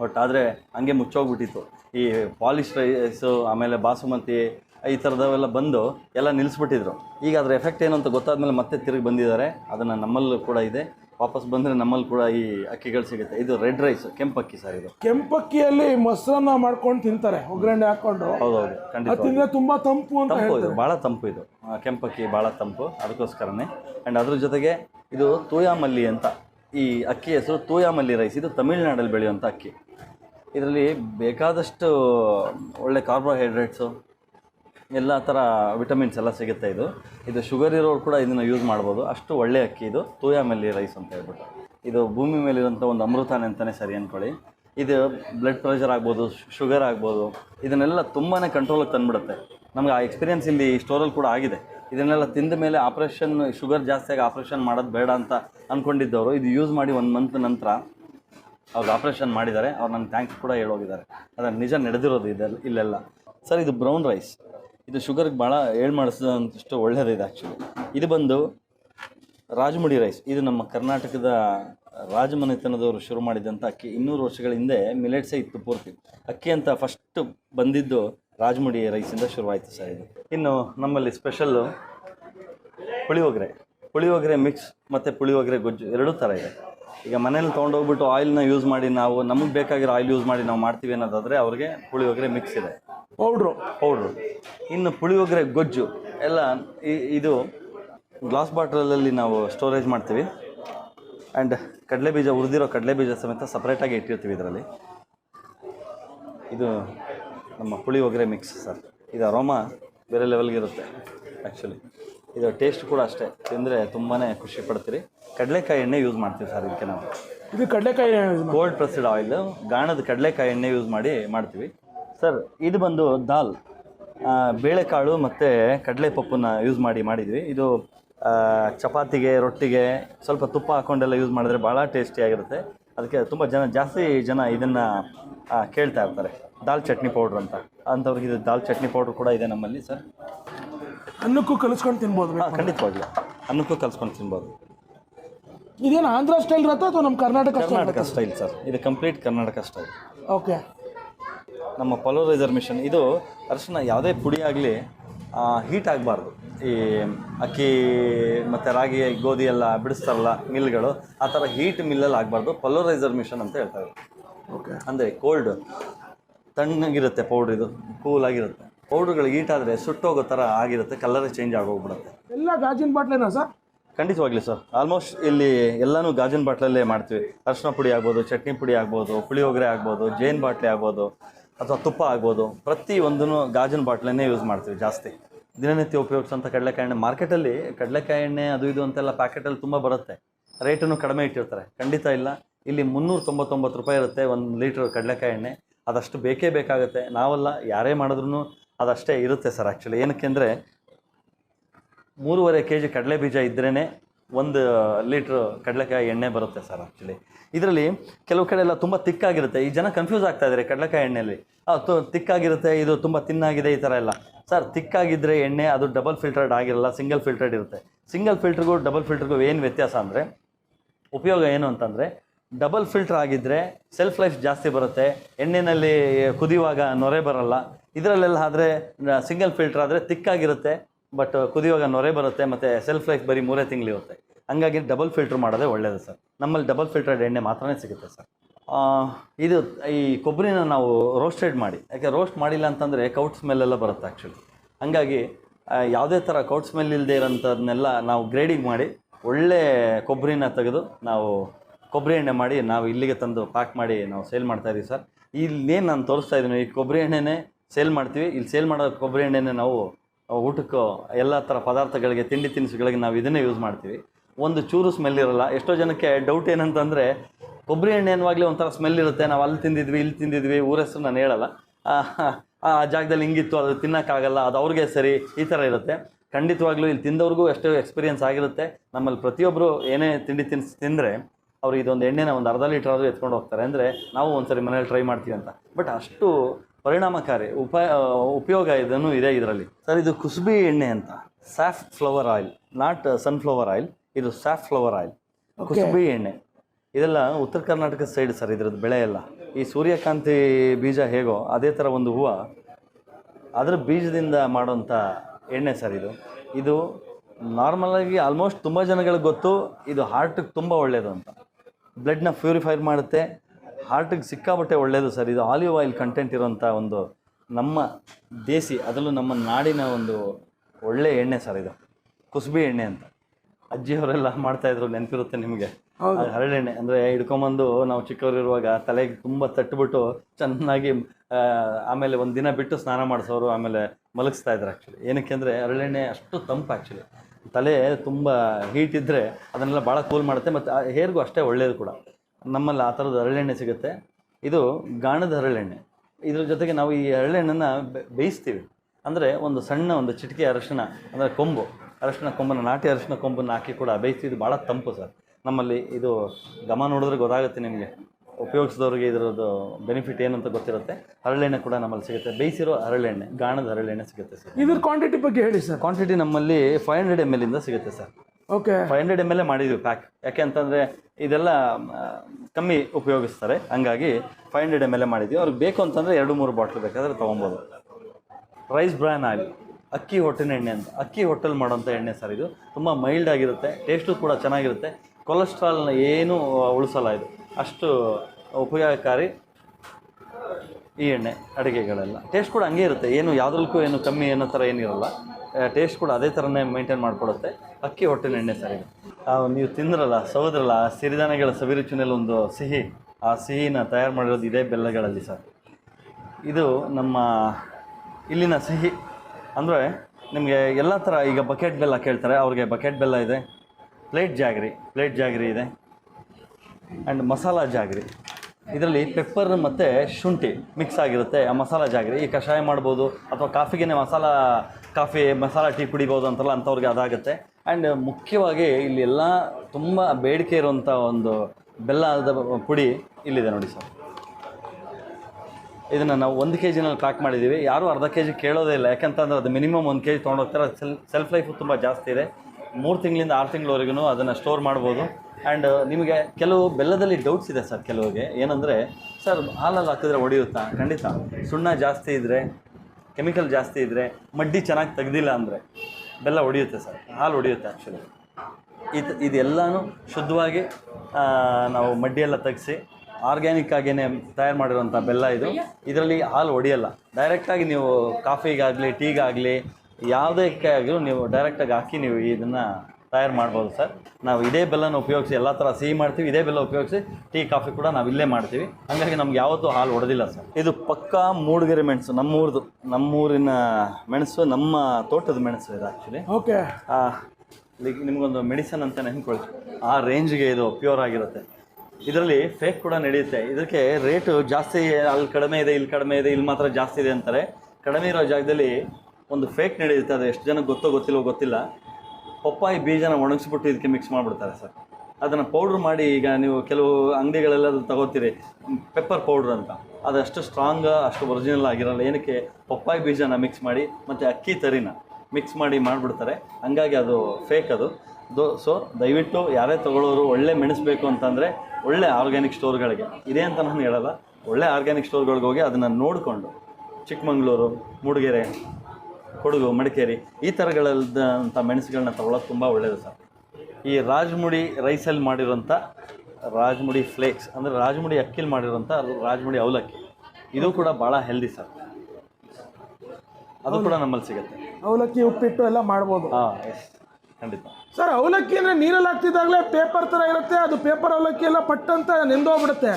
ಬಟ್ ಆದರೆ ಹಂಗೆ ಮುಚ್ಚೋಗ್ಬಿಟ್ಟಿತ್ತು. ಈ ಪಾಲಿಶ್ ರೈಸು ಆಮೇಲೆ ಬಾಸುಮತಿ ಈ ಥರದವೆಲ್ಲ ಬಂದು ಎಲ್ಲ ನಿಲ್ಲಿಸ್ಬಿಟ್ಟಿದ್ರು ಈಗ ಅದರ ಎಫೆಕ್ಟ್ ಏನು ಅಂತ ಗೊತ್ತಾದ್ಮೇಲೆ ಮತ್ತೆ ತಿರುಗಿ ಬಂದಿದ್ದಾರೆ. ಅದನ್ನು ನಮ್ಮಲ್ಲೂ ಕೂಡ ಇದೆ. ವಾಪಸ್ ಬಂದರೆ ನಮ್ಮಲ್ಲಿ ಕೂಡ ಈ ಅಕ್ಕಿಗಳು ಸಿಗುತ್ತೆ. ಇದು ರೆಡ್ ರೈಸ್ ಕೆಂಪಕ್ಕಿ ಸರ್ ಇದು. ಕೆಂಪಕ್ಕಿಯಲ್ಲಿ ಮೊಸರನ್ನ ಮಾಡ್ಕೊಂಡು ತಿಂತಾರೆ ಒಗ್ಗರಣೆ ಹಾಕೊಂಡು. ಹೌದೌದು ಖಂಡಿತ ಅದು ತುಂಬ ತಂಪು ಅಂತ ತಂಪು ಇದು ಭಾಳ ತಂಪು ಇದು. ಆ, ಕೆಂಪಕ್ಕಿ ಭಾಳ ತಂಪು ಅದಕ್ಕೋಸ್ಕರನೇ. ಆ್ಯಂಡ್ ಅದ್ರ ಜೊತೆಗೆ ಇದು ತೂಯಾಮಲ್ಲಿ ಅಂತ ಈ ಅಕ್ಕಿ ಹೆಸರು ತೂಯಾಮಲ್ಲಿ ರೈಸ್ ಇದು ತಮಿಳ್ನಾಡಲ್ಲಿ ಬೆಳೆಯುವಂಥ ಅಕ್ಕಿ. ಇದರಲ್ಲಿ ಬೇಕಾದಷ್ಟು ಒಳ್ಳೆ ಕಾರ್ಬೋಹೈಡ್ರೇಟ್ಸು ಎಲ್ಲ ಥರ ವಿಟಮಿನ್ಸ್ ಎಲ್ಲ ಸಿಗುತ್ತೆ ಇದು. ಇದು ಶುಗರ್ ಇರೋರು ಕೂಡ ಇದನ್ನು ಯೂಸ್ ಮಾಡ್ಬೋದು. ಅಷ್ಟು ಒಳ್ಳೆ ಅಕ್ಕಿ ಇದು. ತೂಯಾ ಮೆಲ್ಲಿ ರೈಸ್ ಅಂತ ಹೇಳ್ಬಿಟ್ಟು. ಇದು ಭೂಮಿ ಮೇಲಿರೋಂಥ ಒಂದು ಅಮೃತಾನೆ ಅಂತಲೇ ಸರಿ ಅಂದ್ಕೊಳ್ಳಿ ಇದು ಬ್ಲಡ್ ಪ್ರೆಷರ್ ಆಗ್ಬೋದು ಶುಗರ್ ಆಗ್ಬೋದು. ಇದನ್ನೆಲ್ಲ ತುಂಬಾ ಕಂಟ್ರೋಲಿಗೆ ತಂದುಬಿಡುತ್ತೆ. ನಮ್ಗೆ ಆ ಎಕ್ಸ್ಪೀರಿಯನ್ಸ್ ಇಲ್ಲಿ ಸ್ಟೋರಲ್ಲಿ ಕೂಡ ಆಗಿದೆ. ಇದನ್ನೆಲ್ಲ ತಿಂದ ಮೇಲೆ ಆಪ್ರೇಷನ್ ಶುಗರ್ ಜಾಸ್ತಿಯಾಗಿ ಆಪ್ರೇಷನ್ ಮಾಡೋದು ಬೇಡ ಅಂತ ಅಂದ್ಕೊಂಡಿದ್ದವರು ಇದು ಯೂಸ್ ಮಾಡಿ ಒಂದು ಮಂತ್ ನಂತರ ಅವ್ರಿಗೆ ಆಪ್ರೇಷನ್ ಮಾಡಿದ್ದಾರೆ. ಅವ್ರು ನನ್ನ ಥ್ಯಾಂಕ್ಸ್ ಕೂಡ ಹೇಳೋಗಿದ್ದಾರೆ. ಅದನ್ನು ನಿಜ ನಡೆದಿರೋದು ಇದೆಲ್ಲ, ಇಲ್ಲೆಲ್ಲ. ಸರ್, ಇದು ಬ್ರೌನ್ ರೈಸ್ ಇದು ಶುಗರ್ಗೆ ಭಾಳ ಏಳು ಮಾಡಿಸಿದಷ್ಟು ಒಳ್ಳೆಯದಿದೆ ಆ್ಯಕ್ಚುಲಿ ಇದು ಬಂದು ರಾಜಮುಡಿ ರೈಸ್ ಇದು ನಮ್ಮ ಕರ್ನಾಟಕದ ರಾಜಮನೆತನದವರು ಶುರು ಮಾಡಿದಂಥ ಅಕ್ಕಿ. ಇನ್ನೂರು ವರ್ಷಗಳ ಹಿಂದೆ ಮಿಲೆಟ್ಸೇ ಇತ್ತು ಪೂರ್ತಿ. ಅಕ್ಕಿ ಅಂತ ಫಸ್ಟ್ ಬಂದಿದ್ದು ರಾಜಮುಡಿ ರೈಸಿಂದ ಶುರುವಾಯಿತು ಸರ್ ಇದು. ಇನ್ನು ನಮ್ಮಲ್ಲಿ ಸ್ಪೆಷಲ್ಲು ಪುಳಿಯೋಗರೆ. ಪುಳಿಯೋಗರೆ ಮಿಕ್ಸ್ ಮತ್ತು ಪುಳಿಯೋಗರೆ ಗೊಜ್ಜು ಎರಡೂ ಥರ ಇದೆ. ಈಗ ಮನೇಲಿ ತೊಗೊಂಡೋಗ್ಬಿಟ್ಟು ಆಯಿಲ್ನ ಯೂಸ್ ಮಾಡಿ ನಾವು ನಮಗೆ ಬೇಕಾಗಿರೋ ಆಯಿಲ್ ಯೂಸ್ ಮಾಡಿ ನಾವು ಮಾಡ್ತೀವಿ ಅನ್ನೋದಾದರೆ ಅವ್ರಿಗೆ ಪುಳಿಯೋಗರೆ ಮಿಕ್ಸ್ ಇದೆ. ಪೌಡ್ರು. ಪೌಡ್ರು. ಇನ್ನು ಪುಳಿಯೋಗರೆ ಗೊಜ್ಜು ಎಲ್ಲ ಇದು ಗ್ಲಾಸ್ ಬಾಟಲಲ್ಲಿ ನಾವು ಸ್ಟೋರೇಜ್ ಮಾಡ್ತೀವಿ. ಆ್ಯಂಡ್ ಕಡಲೆ ಬೀಜ ಹುರಿದಿರೋ ಕಡಲೆ ಬೀಜ ಸಮೇತ ಸಪ್ರೇಟಾಗಿ ಇಟ್ಟಿರ್ತೀವಿ ಇದರಲ್ಲಿ. ಇದು ನಮ್ಮ ಪುಳಿಯೋಗರೆ ಮಿಕ್ಸ್ ಸರ್ ಇದು ಅರೋಮ ಬೇರೆ ಲೆವೆಲ್ಗೆ ಇರುತ್ತೆ ಆ್ಯಕ್ಚುಲಿ ಇದು ಟೇಸ್ಟ್ ಕೂಡ ಅಷ್ಟೇ. ತಿಂದರೆ ತುಂಬಾ ಖುಷಿ ಪಡ್ತೀರಿ. ಕಡಲೆಕಾಯಿ ಎಣ್ಣೆ ಯೂಸ್ ಮಾಡ್ತೀವಿ ಸರ್ ಇದಕ್ಕೆ ನಾವು. ಇದು ಕಡಲೆಕಾಯಿ ಗೋಲ್ಡ್ ಪ್ರೆಸ್ಡ್ ಆಯಿಲ್ ಗಾಣದ ಕಡಲೆಕಾಯಿ ಎಣ್ಣೆ ಯೂಸ್ ಮಾಡಿ ಮಾಡ್ತೀವಿ. ಸರ್ ಇದು ಬಂದು ದಾಲ್. ಬೇಳೆಕಾಳು ಮತ್ತು ಕಡಲೆಪಪ್ಪನ್ನ ಯೂಸ್ ಮಾಡಿ ಮಾಡಿದ್ವಿ. ಇದು ಚಪಾತಿಗೆ ರೊಟ್ಟಿಗೆ ಸ್ವಲ್ಪ ತುಪ್ಪ ಹಾಕ್ಕೊಂಡೆಲ್ಲ ಯೂಸ್ ಮಾಡಿದ್ರೆ ಭಾಳ ಟೇಸ್ಟಿಯಾಗಿರುತ್ತೆ ಅದಕ್ಕೆ ತುಂಬ ಜನ ಜಾಸ್ತಿ ಜನ ಇದನ್ನು ಕೇಳ್ತಾ ಇರ್ತಾರೆ. ದಾಲ್ ಚಟ್ನಿ ಪೌಡ್ರ್ ಅಂತ. ಅಂಥವ್ರಿಗೆ ಇದು ದಾಲ್ ಚಟ್ನಿ ಪೌಡ್ರ್ ಕೂಡ ಇದೆ ನಮ್ಮಲ್ಲಿ ಸರ್. ಅನ್ನಕ್ಕೂ ಕಲಿಸ್ಕೊಂಡು ತಿನ್ಬೋದು ಹಾಂ ಖಂಡಿತವಾಗ್ಲೂ. ಅನ್ನಕ್ಕೂ ಕಲಿಸ್ಕೊಂಡು ತಿನ್ಬೋದು. ಇದೇನು ಆಂಧ್ರ ಸ್ಟೈಲ್ ಇರುತ್ತಾ ಅಥವಾ ನಮ್ಮ ಕರ್ನಾಟಕ ಕರ್ನಾಟಕ ಸ್ಟೈಲ್ ಸರ್. ಇದು ಕಂಪ್ಲೀಟ್ ಕರ್ನಾಟಕ ಸ್ಟೈಲ್ ಓಕೆ ನಮ್ಮ ಪಲೋರೈಸರ್ ಮಿಷನ್ ಇದು ಅರಿಶಿನ ಯಾವುದೇ ಪುಡಿ ಆಗಲಿ ಹೀಟ್ ಆಗಬಾರ್ದು. ಈ ಅಕ್ಕಿ ಮತ್ತು ರಾಗಿ ಗೋಧಿ ಎಲ್ಲ ಬಿಡಿಸ್ತಾರಲ್ಲ ಮಿಲ್ಗಳು ಆ ಥರ ಹೀಟ್ ಮಿಲ್ಲಲ್ಲಿ ಆಗಬಾರ್ದು. ಪಲೋರೈಸರ್ ಮಿಷನ್ ಅಂತ ಹೇಳ್ತಾರೆ ಓಕೆ ಅಂದರೆ ಕೋಲ್ಡ್ ತಣ್ಣಗಿರುತ್ತೆ ಪೌಡ್ರ್ ಇದು ಕೂಲಾಗಿರುತ್ತೆ ಪೌಡ್ರುಗಳು ಹೀಟ್ ಆದರೆ ಸುಟ್ಟೋಗೋ ಥರ ಆಗಿರುತ್ತೆ ಕಲರೇ ಚೇಂಜ್ ಆಗೋಗ್ಬಿಡುತ್ತೆ. ಎಲ್ಲ ಗಾಜಿನ ಬಾಟ್ಲೇನಾ ಸರ್? ಖಂಡಿತವಾಗ್ಲಿ ಸರ್. ಆಲ್ಮೋಸ್ಟ್ ಇಲ್ಲಿ ಎಲ್ಲನೂ ಗಾಜಿನ ಬಾಟ್ಲಲ್ಲೇ ಮಾಡ್ತೀವಿ. ಅರಿಶಿನ ಪುಡಿ ಆಗ್ಬೋದು, ಚಟ್ನಿ ಪುಡಿ ಆಗ್ಬೋದು, ಪುಳಿಯೋಗರೆ ಆಗ್ಬೋದು, ಜೇನು ಬಾಟ್ಲಿ ಆಗ್ಬೋದು, ಅಥವಾ ತುಪ್ಪ ಆಗ್ಬೋದು. ಪ್ರತಿ ಒಂದೂ ಗಾಜಿನ ಬಾಟ್ಲನ್ನೇ ಯೂಸ್ ಮಾಡ್ತೀವಿ ಜಾಸ್ತಿ. ದಿನನಿತ್ಯ ಉಪಯೋಗಿಸೋಂಥ ಕಡಲೆಕಾಯಿ ಎಣ್ಣೆ ಮಾರ್ಕೆಟಲ್ಲಿ ಕಡಲೆಕಾಯಿ ಎಣ್ಣೆ ಅದು ಇದು ಅಂತೆಲ್ಲ ಪ್ಯಾಕೆಟಲ್ಲಿ ತುಂಬ ಬರುತ್ತೆ. ರೇಟನ್ನು ಕಡಿಮೆ ಇಟ್ಟಿರ್ತಾರೆ. ಖಂಡಿತ ಇಲ್ಲ. ಇಲ್ಲಿ ಮುನ್ನೂರ ತೊಂಬತ್ತೊಂಬತ್ತು ರೂಪಾಯಿ ಇರುತ್ತೆ ಒಂದು ಲೀಟ್ರ್ ಕಡಲೆಕಾಯಿ ಎಣ್ಣೆ ಅದಷ್ಟು ಬೇಕೇ ಬೇಕಾಗುತ್ತೆ. ನಾವಲ್ಲ, ಯಾರೇ ಮಾಡಿದ್ರೂ ಅದಷ್ಟೇ ಇರುತ್ತೆ ಸರ್ ಆ್ಯಕ್ಚುಲಿ ಏನಕ್ಕೆ ಅಂದರೆ ಮೂರುವರೆ ಕೆ ಜಿ ಕಡಲೆ ಬೀಜ ಇದ್ರೇ ಒಂದು ಲೀಟ್ರ್ ಕಡಲೆಕಾಯಿ ಎಣ್ಣೆ ಬರುತ್ತೆ ಸರ್ ಆ್ಯಕ್ಚುಲಿ ಇದರಲ್ಲಿ ಕೆಲವು ಕಡೆ ಎಲ್ಲ ತುಂಬ ತಿಕ್ಕಾಗಿರುತ್ತೆ. ಈ ಜನ ಕನ್ಫ್ಯೂಸ್ ಆಗ್ತಾ ಇದ್ದಾರೆ ಕಡಲೆಕಾಯಿ ಎಣ್ಣೆಯಲ್ಲಿ. ತು, ತಿಕ್ಕಾಗಿರುತ್ತೆ, ಇದು ತುಂಬ ತಿನ್ನಾಗಿದೆ ಈ ಥರ ಎಲ್ಲ. ಸರ್ ತಿಕ್ಕಾಗಿದ್ದರೆ ಎಣ್ಣೆ ಅದು ಡಬಲ್ ಫಿಲ್ಟರ್ಡ್ ಆಗಿರಲ್ಲ ಸಿಂಗಲ್ ಫಿಲ್ಟರ್ಡ್ ಇರುತ್ತೆ. ಸಿಂಗಲ್ ಫಿಲ್ಟ್ರಿಗೂ ಡಬಲ್ ಫಿಲ್ಟ್ರಿಗೂ ಏನು ವ್ಯತ್ಯಾಸ ಅಂದರೆ, ಉಪಯೋಗ ಏನು ಅಂತಂದರೆ ಡಬಲ್ ಫಿಲ್ಟರ್ ಆಗಿದ್ದರೆ ಸೆಲ್ಫ್ ಲೈಫ್ ಜಾಸ್ತಿ ಬರುತ್ತೆ ಎಣ್ಣೆಯಲ್ಲಿ ಕುದಿಯುವಾಗ ನೊರೆ ಬರಲ್ಲ. ಇದರಲ್ಲೆಲ್ಲ ಆದರೆ ಸಿಂಗಲ್ ಫಿಲ್ಟರ್ ಆದರೆ ತಿಕ್ಕಾಗಿರುತ್ತೆ ಬಟ್ ಕುದಿಯುವಾಗ ನೊರೆ ಬರುತ್ತೆ ಮತ್ತು ಸೆಲ್ಫ್ ಲೈಫ್ ಬರೀ ಮೂರೇ ತಿಂಗಳಿರುತ್ತೆ ಹಂಗಾಗಿ ಡಬಲ್ ಫಿಲ್ಟರ್ ಮಾಡೋದೇ ಒಳ್ಳೆಯದು ಸರ್ ನಮ್ಮಲ್ಲಿ ಡಬಲ್ ಫಿಲ್ಟರ್ಡ್ ಎಣ್ಣೆ ಮಾತ್ರನೇ ಸಿಗುತ್ತೆ ಸರ್ ಇದು ಈ ಕೊಬ್ಬರಿನ ನಾವು ರೋಸ್ಟೆಡ್ ಮಾಡಿ, ಯಾಕೆ ರೋಸ್ಟ್ ಮಾಡಿಲ್ಲ ಅಂತಂದರೆ ಕೌಟ್ ಸ್ಮೆಲ್ಲೆಲ್ಲ ಬರುತ್ತೆ ಆ್ಯಕ್ಚುಲಿ ಹಂಗಾಗಿ ಯಾವುದೇ ಥರ ಕೌಟ್ ಸ್ಮೆಲ್ ಇಲ್ಲದೆ ಇರೋಂಥದ್ದನ್ನೆಲ್ಲ ನಾವು ಗ್ರೇಡಿಂಗ್ ಮಾಡಿ, ಒಳ್ಳೆ ಕೊಬ್ಬರಿನ ತೆಗೆದು ನಾವು ಕೊಬ್ಬರಿ ಎಣ್ಣೆ ಮಾಡಿ ನಾವು ಇಲ್ಲಿಗೆ ತಂದು ಪ್ಯಾಕ್ ಮಾಡಿ ನಾವು ಸೇಲ್ ಮಾಡ್ತಾಯಿದ್ದೀವಿ ಸರ್ ಇಲ್ಲೇನು ನಾನು ತೋರಿಸ್ತಾ ಇದ್ದೀನಿ, ಈ ಕೊಬ್ಬರಿ ಎಣ್ಣೆನೇ ಸೇಲ್ ಮಾಡ್ತೀವಿ. ಇಲ್ಲಿ ಸೇಲ್ ಮಾಡೋ ಕೊಬ್ಬರಿ ಎಣ್ಣೆನೇ ನಾವು ಊಟಕ್ಕೂ ಎಲ್ಲ ಥರ ಪದಾರ್ಥಗಳಿಗೆ ತಿಂಡಿ ತಿನಿಸುಗಳಿಗೆ ನಾವು ಇದನ್ನೇ ಯೂಸ್ ಮಾಡ್ತೀವಿ. ಒಂದು ಚೂರು ಸ್ಮೆಲ್ ಇರಲ್ಲ. ಎಷ್ಟೋ ಜನಕ್ಕೆ ಡೌಟ್ ಏನಂತಂದರೆ ಕೊಬ್ಬರಿ ಎಣ್ಣೆ ಅನ್ನುವಾಗಲೇ ಒಂಥರ ಸ್ಮೆಲ್ ಇರುತ್ತೆ. ನಾವು ಅಲ್ಲಿ ತಿಂದಿದ್ವಿ ಇಲ್ಲಿ ತಿಂದಿದ್ವಿ ಊರ ಹೆಸರು ನಾನು ಹೇಳಲ್ಲ. ಆ, ಜಾಗದಲ್ಲಿ ಹಿಂಗಿತ್ತು ಅದು ತಿನ್ನೋಕ್ಕಾಗಲ್ಲ ಅದು ಅವ್ರಿಗೆ ಸರಿ ಈ ಥರ ಇರುತ್ತೆ. ಖಂಡಿತವಾಗ್ಲೂ ಇಲ್ಲಿ ತಿಂದವ್ರಿಗೂ ಎಷ್ಟೋ ಎಕ್ಸ್ಪೀರಿಯನ್ಸ್ ಆಗಿರುತ್ತೆ. ನಮ್ಮಲ್ಲಿ ಪ್ರತಿಯೊಬ್ಬರು ಏನೇ ತಿಂಡಿ ತಿನಿಸು ತಿಂದರೆ ಅವ್ರು ಇದೊಂದು ಎಣ್ಣೆನ ಒಂದು ಅರ್ಧ ಲೀಟ್ರ್ ಆದರೂ ಎತ್ಕೊಂಡು ಹೋಗ್ತಾರೆ. ಅಂದರೆ ನಾವು ಒಂದು ಸರಿ ಮನೇಲಿ ಟ್ರೈ ಮಾಡ್ತೀವಿ ಅಂತ. ಬಟ್ ಅಷ್ಟು ಪರಿಣಾಮಕಾರಿ ಉಪ ಉಪಯೋಗ ಇದನ್ನು ಇದೆ ಇದರಲ್ಲಿ. ಸರ್ ಇದು ಕುಸುಬಿ ಎಣ್ಣೆ ಅಂತ. Safflower oil not sunflower oil ಇದು ಸ್ಯಾಫ್ ಫ್ಲವರ್ ಆಯಿಲ್. ಕುಸುಬಿ ಎಣ್ಣೆ. ಇದೆಲ್ಲ ಉತ್ತರ ಕರ್ನಾಟಕ ಸೈಡ್ ಸರ್ ಇದ್ರದ್ದು ಬೆಳೆ ಎಲ್ಲ. ಈ ಸೂರ್ಯಕಾಂತಿ ಬೀಜ ಹೇಗೋ ಅದೇ ಥರ ಒಂದು ಹೂವು. ಅದರ ಬೀಜದಿಂದ ಮಾಡೋಂಥ ಎಣ್ಣೆ ಸರ್ ಇದು. ಇದು ನಾರ್ಮಲಾಗಿ ಆಲ್ಮೋಸ್ಟ್ ತುಂಬ ಜನಗಳಿಗೆ ಗೊತ್ತು ಇದು ಹಾರ್ಟಿಗೆ ತುಂಬ ಒಳ್ಳೆಯದು ಅಂತ. ಬ್ಲಡ್ನ ಪ್ಯೂರಿಫೈ ಮಾಡುತ್ತೆ. ಹಾರ್ಟಿಗೆ ಸಿಕ್ಕಾಬಟ್ಟೆ ಒಳ್ಳೆಯದು ಸರ್. ಇದು ಆಲಿವ್ ಆಯಿಲ್ ಕಂಟೆಂಟ್ ಇರೋಂಥ ಒಂದು ನಮ್ಮ ದೇಸಿ ಅದರಲ್ಲೂ ನಮ್ಮ ನಾಡಿನ ಒಂದು ಒಳ್ಳೆ ಎಣ್ಣೆ ಸರ್ ಇದು. ಕುಸುಬಿ ಎಣ್ಣೆ ಅಂತ. ಅಜ್ಜಿಯವರೆಲ್ಲ ಮಾಡ್ತಾಯಿದ್ರು ನೆನಪಿರುತ್ತೆ ನಿಮಗೆ? ಹರಳೆಣ್ಣೆ ಅಂದರೆ ಹಿಡ್ಕೊಂಬಂದು ನಾವು ಚಿಕ್ಕವರಿರುವಾಗ ತಲೆಗೆ ತುಂಬ ತಟ್ಟುಬಿಟ್ಟು ಚೆನ್ನಾಗಿ ಆಮೇಲೆ ಒಂದು ದಿನ ಬಿಟ್ಟು ಸ್ನಾನ ಮಾಡಿಸೋರು ಆಮೇಲೆ ಮಲಗಿಸ್ತಾ ಇದ್ರು ಆ್ಯಕ್ಚುಲಿ ಏನಕ್ಕೆ ಅಂದರೆ ಹರಳೆಣ್ಣೆ ಅಷ್ಟು ತಂಪು ಆ್ಯಕ್ಚುಲಿ ತಲೆ ತುಂಬ ಹೀಟ್ ಇದ್ದರೆ ಅದನ್ನೆಲ್ಲ ಭಾಳ ಕೂಲ್ ಮಾಡುತ್ತೆ ಮತ್ತು ಹೇರ್ಗೂ ಅಷ್ಟೇ ಒಳ್ಳೆಯದು ಕೂಡ. ನಮ್ಮಲ್ಲಿ ಆ ಥರದ ಹರಳೆಣ್ಣೆ ಸಿಗುತ್ತೆ. ಇದು ಗಾಣದ ಹರಳೆಣ್ಣೆ. ಇದ್ರ ಜೊತೆಗೆ ನಾವು ಈ ಹರಳೆಣ್ಣೆನ ಬೇಯಿಸ್ತೀವಿ. ಅಂದರೆ ಒಂದು ಸಣ್ಣ ಒಂದು ಚಿಟಿಕೆ ಅರಶಿನ ಅಂದರೆ ಕೊಂಬು. ಅರಶಿನ ಕೊಂಬನ್ನು ನಾಟಿ ಅರಶಿನ ಕೊಂಬನ್ನು ಹಾಕಿ ಕೂಡ ಬೇಯಿಸ್ತಿದ್ದು ಭಾಳ ತಂಪು ಸರ್. ನಮ್ಮಲ್ಲಿ ಇದು ಗಮ ನೋಡಿದ್ರೆ ಗೊತ್ತಾಗುತ್ತೆ ನಿಮಗೆ. ಉಪಯೋಗಿಸಿದವ್ರಿಗೆ ಇದರದ್ದು ಬೆನಿಫಿಟ್ ಏನು ಅಂತ ಗೊತ್ತಿರುತ್ತೆ. ಹರಳೆಣ್ಣೆ ಕೂಡ ನಮ್ಮಲ್ಲಿ ಸಿಗುತ್ತೆ. ಬೇಯಿಸಿರೋ ಹರಳೆಣ್ಣೆ ಗಾಣದ ಹರಳೆಣ್ಣೆ ಸಿಗುತ್ತೆ ಸರ್. ಇದ್ರ ಕ್ವಾಂಟಿಟಿ ಬಗ್ಗೆ ಹೇಳಿ ಸರ್. ಕ್ವಾಂಟಿಟಿ ನಮ್ಮಲ್ಲಿ ಫೈವ್ ಹಂಡ್ರೆಡ್ ಎಂ ಎಲ್ ಇಂದ ಸಿಗುತ್ತೆ sir. Okay five hundred M L ಮಾಡಿದ್ವಿ ಪ್ಯಾಕ್ ಯಾಕೆ ಅಂತಂದರೆ ಇದೆಲ್ಲ ಕಮ್ಮಿ ಉಪಯೋಗಿಸ್ತಾರೆ. ಹಂಗಾಗಿ ಫೈವ್ ಹಂಡ್ರೆಡ್ ಎಂ ಎಲ್ ಮಾಡಿದ್ವಿ. ಅವ್ರಿಗೆ ಬೇಕು ಅಂತಂದರೆ ಎರಡು ಮೂರು ಬಾಟ್ಲ್ ಬೇಕಾದರೆ ತೊಗೊಬೋದು. ರೈಸ್ ಬ್ರ್ಯಾನ್ ಆಯಿಲ್ ಅಕ್ಕಿ ಹೊಟ್ಟಿನ ಎಣ್ಣೆ ಅಂತ. ಅಕ್ಕಿ ಹೊಟ್ಟೆಲ್ ಮಾಡೋಂಥ ಎಣ್ಣೆ ಸರ್ ಇದು. ತುಂಬ ಮೈಲ್ಡ್ ಆಗಿರುತ್ತೆ. ಟೇಸ್ಟು ಕೂಡ ಚೆನ್ನಾಗಿರುತ್ತೆ. ಕೊಲೆಸ್ಟ್ರಾಲ್ನ ಏನೂ ಉಳಿಸಲ್ಲ ಇದು. ಅಷ್ಟು ಉಪಯೋಗಕಾರಿ ಈ ಎಣ್ಣೆ ಅಡುಗೆಗಳೆಲ್ಲ. ಟೇಸ್ಟ್ ಕೂಡ ಹಂಗೆ ಇರುತ್ತೆ. ಏನು ಯಾವುದ್ರಲ್ಲೂ ಏನು ಕಮ್ಮಿ ಅನ್ನೋ ಥರ ಏನಿರಲ್ಲ. ಟೇಸ್ಟ್ ಕೂಡ ಅದೇ ಥರನೇ ಮೈಂಟೈನ್ ಮಾಡಿಕೊಡುತ್ತೆ ಅಕ್ಕಿ ಹೊಟ್ಟೆನ ಎಣ್ಣೆ ಸರ್. ನೀವು ತಿಂದ್ರಲ್ಲ ಸೌದ್ರಲ್ಲ ಆ ಸಿರಿಧಾನ್ಯಗಳ ಸವಿರುಚಿನಲ್ಲಿ ಒಂದು ಸಿಹಿ, ಆ ಸಿಹಿನ ತಯಾರು ಮಾಡಿರೋದು ಇದೇ ಬೆಲ್ಲಗಳಲ್ಲಿ ಸರ್. ಇದು ನಮ್ಮ ಇಲ್ಲಿನ ಸಿಹಿ. ಅಂದರೆ ನಿಮಗೆ ಎಲ್ಲ ಥರ ಈಗ ಬಕೆಟ್ ಬೆಲ್ಲ ಕೇಳ್ತಾರೆ, ಅವ್ರಿಗೆ ಬಕೆಟ್ ಬೆಲ್ಲ ಇದೆ. ಪ್ಲೇಟ್ ಜಾಗ್ರಿ ಪ್ಲೇಟ್ ಜಾಗ್ರಿ ಇದೆ. And masala jaggery. ಇದರಲ್ಲಿ ಪೆಪ್ಪರ್ ಮತ್ತು ಶುಂಠಿ ಮಿಕ್ಸ್ ಆಗಿರುತ್ತೆ. ಆ ಮಸಾಲ ಜಾಗರಿ. ಈ ಕಷಾಯ ಮಾಡ್ಬೋದು ಅಥವಾ ಕಾಫಿಗೆ ಮಸಾಲ, ಕಾಫಿ, ಮಸಾಲ ಟೀ ಕುಡಿಬೋದು ಅಂತಲ್ಲ ಅಂಥವ್ರಿಗೆ ಅದಾಗುತ್ತೆ. ಆ್ಯಂಡ್ ಮುಖ್ಯವಾಗಿ ಇಲ್ಲಿ ಎಲ್ಲ ತುಂಬ ಬೇಡಿಕೆ ಇರುವಂಥ ಒಂದು ಬೆಲ್ಲದ ಪುಡಿ ಇಲ್ಲಿದೆ ನೋಡಿ ಸರ್. ಇದನ್ನು ನಾವು ಒಂದು ಕೆ ಜಿನಲ್ಲಿ ಪ್ಯಾಕ್ ಮಾಡಿದ್ದೀವಿ. ಯಾರೂ ಅರ್ಧ ಕೆ ಜಿ ಕೇಳೋದೇ ಇಲ್ಲ. ಯಾಕಂತಂದ್ರೆ ಅದು ಮಿನಿಮಮ್ ಒಂದು ಕೆ ಜಿ ತೊಗೊಂಡೋಗ್ತಾರೆ. ಸೆಲ್ ಸೆಲ್ಫ್ ಲೈಫು ತುಂಬ ಜಾಸ್ತಿ ಇದೆ. ಮೂರು ತಿಂಗಳಿಂದ ಆರು ತಿಂಗಳವರೆಗೂ ಅದನ್ನು ಸ್ಟೋರ್ ಮಾಡ್ಬೋದು. ಆ್ಯಂಡ್ ನಿಮಗೆ ಕೆಲವು ಬೆಲ್ಲದಲ್ಲಿ ಡೌಟ್ಸ್ ಇದೆ ಸರ್ ಕೆಲವರಿಗೆ. ಏನಂದರೆ ಸರ್ ಹಾಲಲ್ಲಿ ಹಾಕಿದ್ರೆ ಹೊಡೆಯುತ್ತಾ? ಖಂಡಿತ. ಸುಣ್ಣ ಜಾಸ್ತಿ ಇದ್ದರೆ ಕೆಮಿಕಲ್ ಜಾಸ್ತಿ ಇದ್ದರೆ ಮಡ್ಡಿ ಚೆನ್ನಾಗಿ ತೆಗ್ದಿಲ್ಲ ಅಂದರೆ ಬೆಲ್ಲ ಹೊಡೆಯುತ್ತೆ ಸರ್. ಹಾಲು ಹೊಡೆಯುತ್ತೆ ಆ್ಯಕ್ಚುಲಿ ಇದು ಇದೆಲ್ಲನೂ ಶುದ್ಧವಾಗಿ ನಾವು ಮಡ್ಡಿಯೆಲ್ಲ ತೆಗೆಸಿ ಆರ್ಗ್ಯಾನಿಕ್ ಆಗಿಯೇ ತಯಾರು ಮಾಡಿರೋಂಥ ಬೆಲ್ಲ ಇದು. ಇದರಲ್ಲಿ ಹಾಲು ಹೊಡೆಯಲ್ಲ. ಡೈರೆಕ್ಟಾಗಿ ನೀವು ಕಾಫಿಗಾಗಲಿ ಟೀಗಾಗಲಿ ಯಾವುದಕ್ಕೆ ಆಗಲೂ ನೀವು ಡೈರೆಕ್ಟಾಗಿ ಹಾಕಿ ನೀವು ಇದನ್ನು ತಯಾರು ಮಾಡ್ಬೋದು ಸರ್. ನಾವು ಇದೇ ಬೆಲ್ಲನ ಉಪಯೋಗಿಸಿ ಎಲ್ಲ ಥರ ಸಿಹಿ ಮಾಡ್ತೀವಿ ಇದೇ ಬೆಲ್ಲ ಉಪಯೋಗಿಸಿ ಟೀ ಕಾಫಿ ಕೂಡ ನಾವು ಇಲ್ಲೇ ಮಾಡ್ತೀವಿ. ಹಾಗಾಗಿ ನಮ್ಗೆ ಯಾವತ್ತೂ ಹಾಲು ಹೊಡೆದಿಲ್ಲ ಸರ್. ಇದು ಪಕ್ಕಾ ಮೂಡಿಗೆರೆ ಮೆಣಸು ನಮ್ಮೂರದು ನಮ್ಮೂರಿನ ಮೆಣಸು ನಮ್ಮ ತೋಟದ ಮೆಣಸು ಇದು ಆ್ಯಕ್ಚುಲಿ ಓಕೆ. ನಿಮಗೊಂದು ಮೆಡಿಸನ್ ಅಂತ ನೆನ್ಕೊಳ್ಳಿ ಆ ರೇಂಜ್ಗೆ ಇದು ಪ್ಯೂರ್ ಆಗಿರುತ್ತೆ. ಇದರಲ್ಲಿ ಫೇಕ್ ಕೂಡ ನಡೆಯುತ್ತೆ. ಇದಕ್ಕೆ ರೇಟು ಜಾಸ್ತಿ ಅಲ್ಲಿ ಕಡಿಮೆ ಇದೆ ಇಲ್ಲಿ ಕಡಿಮೆ ಇದೆ ಇಲ್ಲಿ ಮಾತ್ರ ಜಾಸ್ತಿ ಇದೆ ಅಂತಾರೆ. ಕಡಿಮೆ ಇರೋ ಜಾಗದಲ್ಲಿ ಒಂದು ಫೇಕ್ ನಡೆಯುತ್ತೆ, ಅದು ಎಷ್ಟು ಜನಕ್ಕೆ ಗೊತ್ತೋ ಗೊತ್ತಿಲ್ಲೋ ಗೊತ್ತಿಲ್ಲ. ಪಪ್ಪಾಯಿ ಬೀಜನ ಒಣಗಿಸ್ಬಿಟ್ಟು ಇದಕ್ಕೆ ಮಿಕ್ಸ್ ಮಾಡಿಬಿಡ್ತಾರೆ ಸರ್. ಅದನ್ನು ಪೌಡ್ರ್ ಮಾಡಿ ಈಗ ನೀವು ಕೆಲವು ಅಂಗಡಿಗಳೆಲ್ಲ ಅದು ತಗೋತೀರಿ ಪೆಪ್ಪರ್ ಪೌಡ್ರ್ ಅಂತ. ಅದು ಅಷ್ಟು ಸ್ಟ್ರಾಂಗ್ ಅಷ್ಟು ಒರಿಜಿನಲ್ ಆಗಿರಲ್ಲ, ಏನಕ್ಕೆ? ಪಪ್ಪಾಯಿ ಬೀಜನ ಮಿಕ್ಸ್ ಮಾಡಿ, ಮತ್ತು ಅಕ್ಕಿ ತರಿನ ಮಿಕ್ಸ್ ಮಾಡಿ ಮಾಡಿಬಿಡ್ತಾರೆ. ಹಂಗಾಗಿ ಅದು ಫೇಕ್ ಅದು. ದೋ ಸೊ ದಯವಿಟ್ಟು ಯಾರೇ ತಗೊಳ್ಳೋರು ಒಳ್ಳೆ ಮೆಣಸಬೇಕು ಅಂತಂದರೆ ಒಳ್ಳೆ ಆರ್ಗ್ಯಾನಿಕ್ ಸ್ಟೋರ್ಗಳಿಗೆ ಇದೆ ಅಂತ ನಾನು ಹೇಳಲ್ಲ, ಒಳ್ಳೆ ಆರ್ಗ್ಯಾನಿಕ್ ಸ್ಟೋರ್ಗಳಿಗೆ ಹೋಗಿ ಅದನ್ನು ನೋಡಿಕೊಂಡು ಚಿಕ್ಕಮಂಗ್ಳೂರು, ಮೂಡಿಗೆರೆ ಕೊಡಗು ಮಡಿಕೇರಿ ಈ ಥರಗಳಂಥ ಮೆಣಸುಗಳನ್ನ ತಗೊಳ್ಳೋದು ತುಂಬ ಒಳ್ಳೆಯದು ಸರ್. ಈ ರಾಜಮುಡಿ ರೈಸಲ್ಲಿ ಮಾಡಿರೋಂಥ ರಾಜಮುಡಿ ಫ್ಲೇಕ್ಸ್ ಅಂದರೆ ರಾಜಮುಡಿ ಅಕ್ಕಿಲಿ ಮಾಡಿರೋಂಥ ರಾಜಮುಡಿ ಅವಲಕ್ಕಿ ಇದು ಕೂಡ ಭಾಳ ಹೆಲ್ದಿ ಸರ್. ಅದು ಕೂಡ ನಮ್ಮಲ್ಲಿ ಸಿಗುತ್ತೆ. ಅವಲಕ್ಕಿ ಉಪ್ಪಿಟ್ಟು ಎಲ್ಲ ಮಾಡ್ಬೋದು. ಹಾಂ ಎಸ್ ಖಂಡಿತ. ಸರ್ ಅವಲಕ್ಕಿ ಅಂದರೆ ನೀರಲ್ಲಿ ಹಾಕ್ತಿದ್ದಾಗಲೇ ಪೇಪರ್ ಥರ ಇರುತ್ತೆ ಅದು ಪೇಪರ್ ಅವಲಕ್ಕಿ ಎಲ್ಲ ಪಟ್ಟಂತ ನೆಂದೋಗ್ಬಿಡುತ್ತೆ.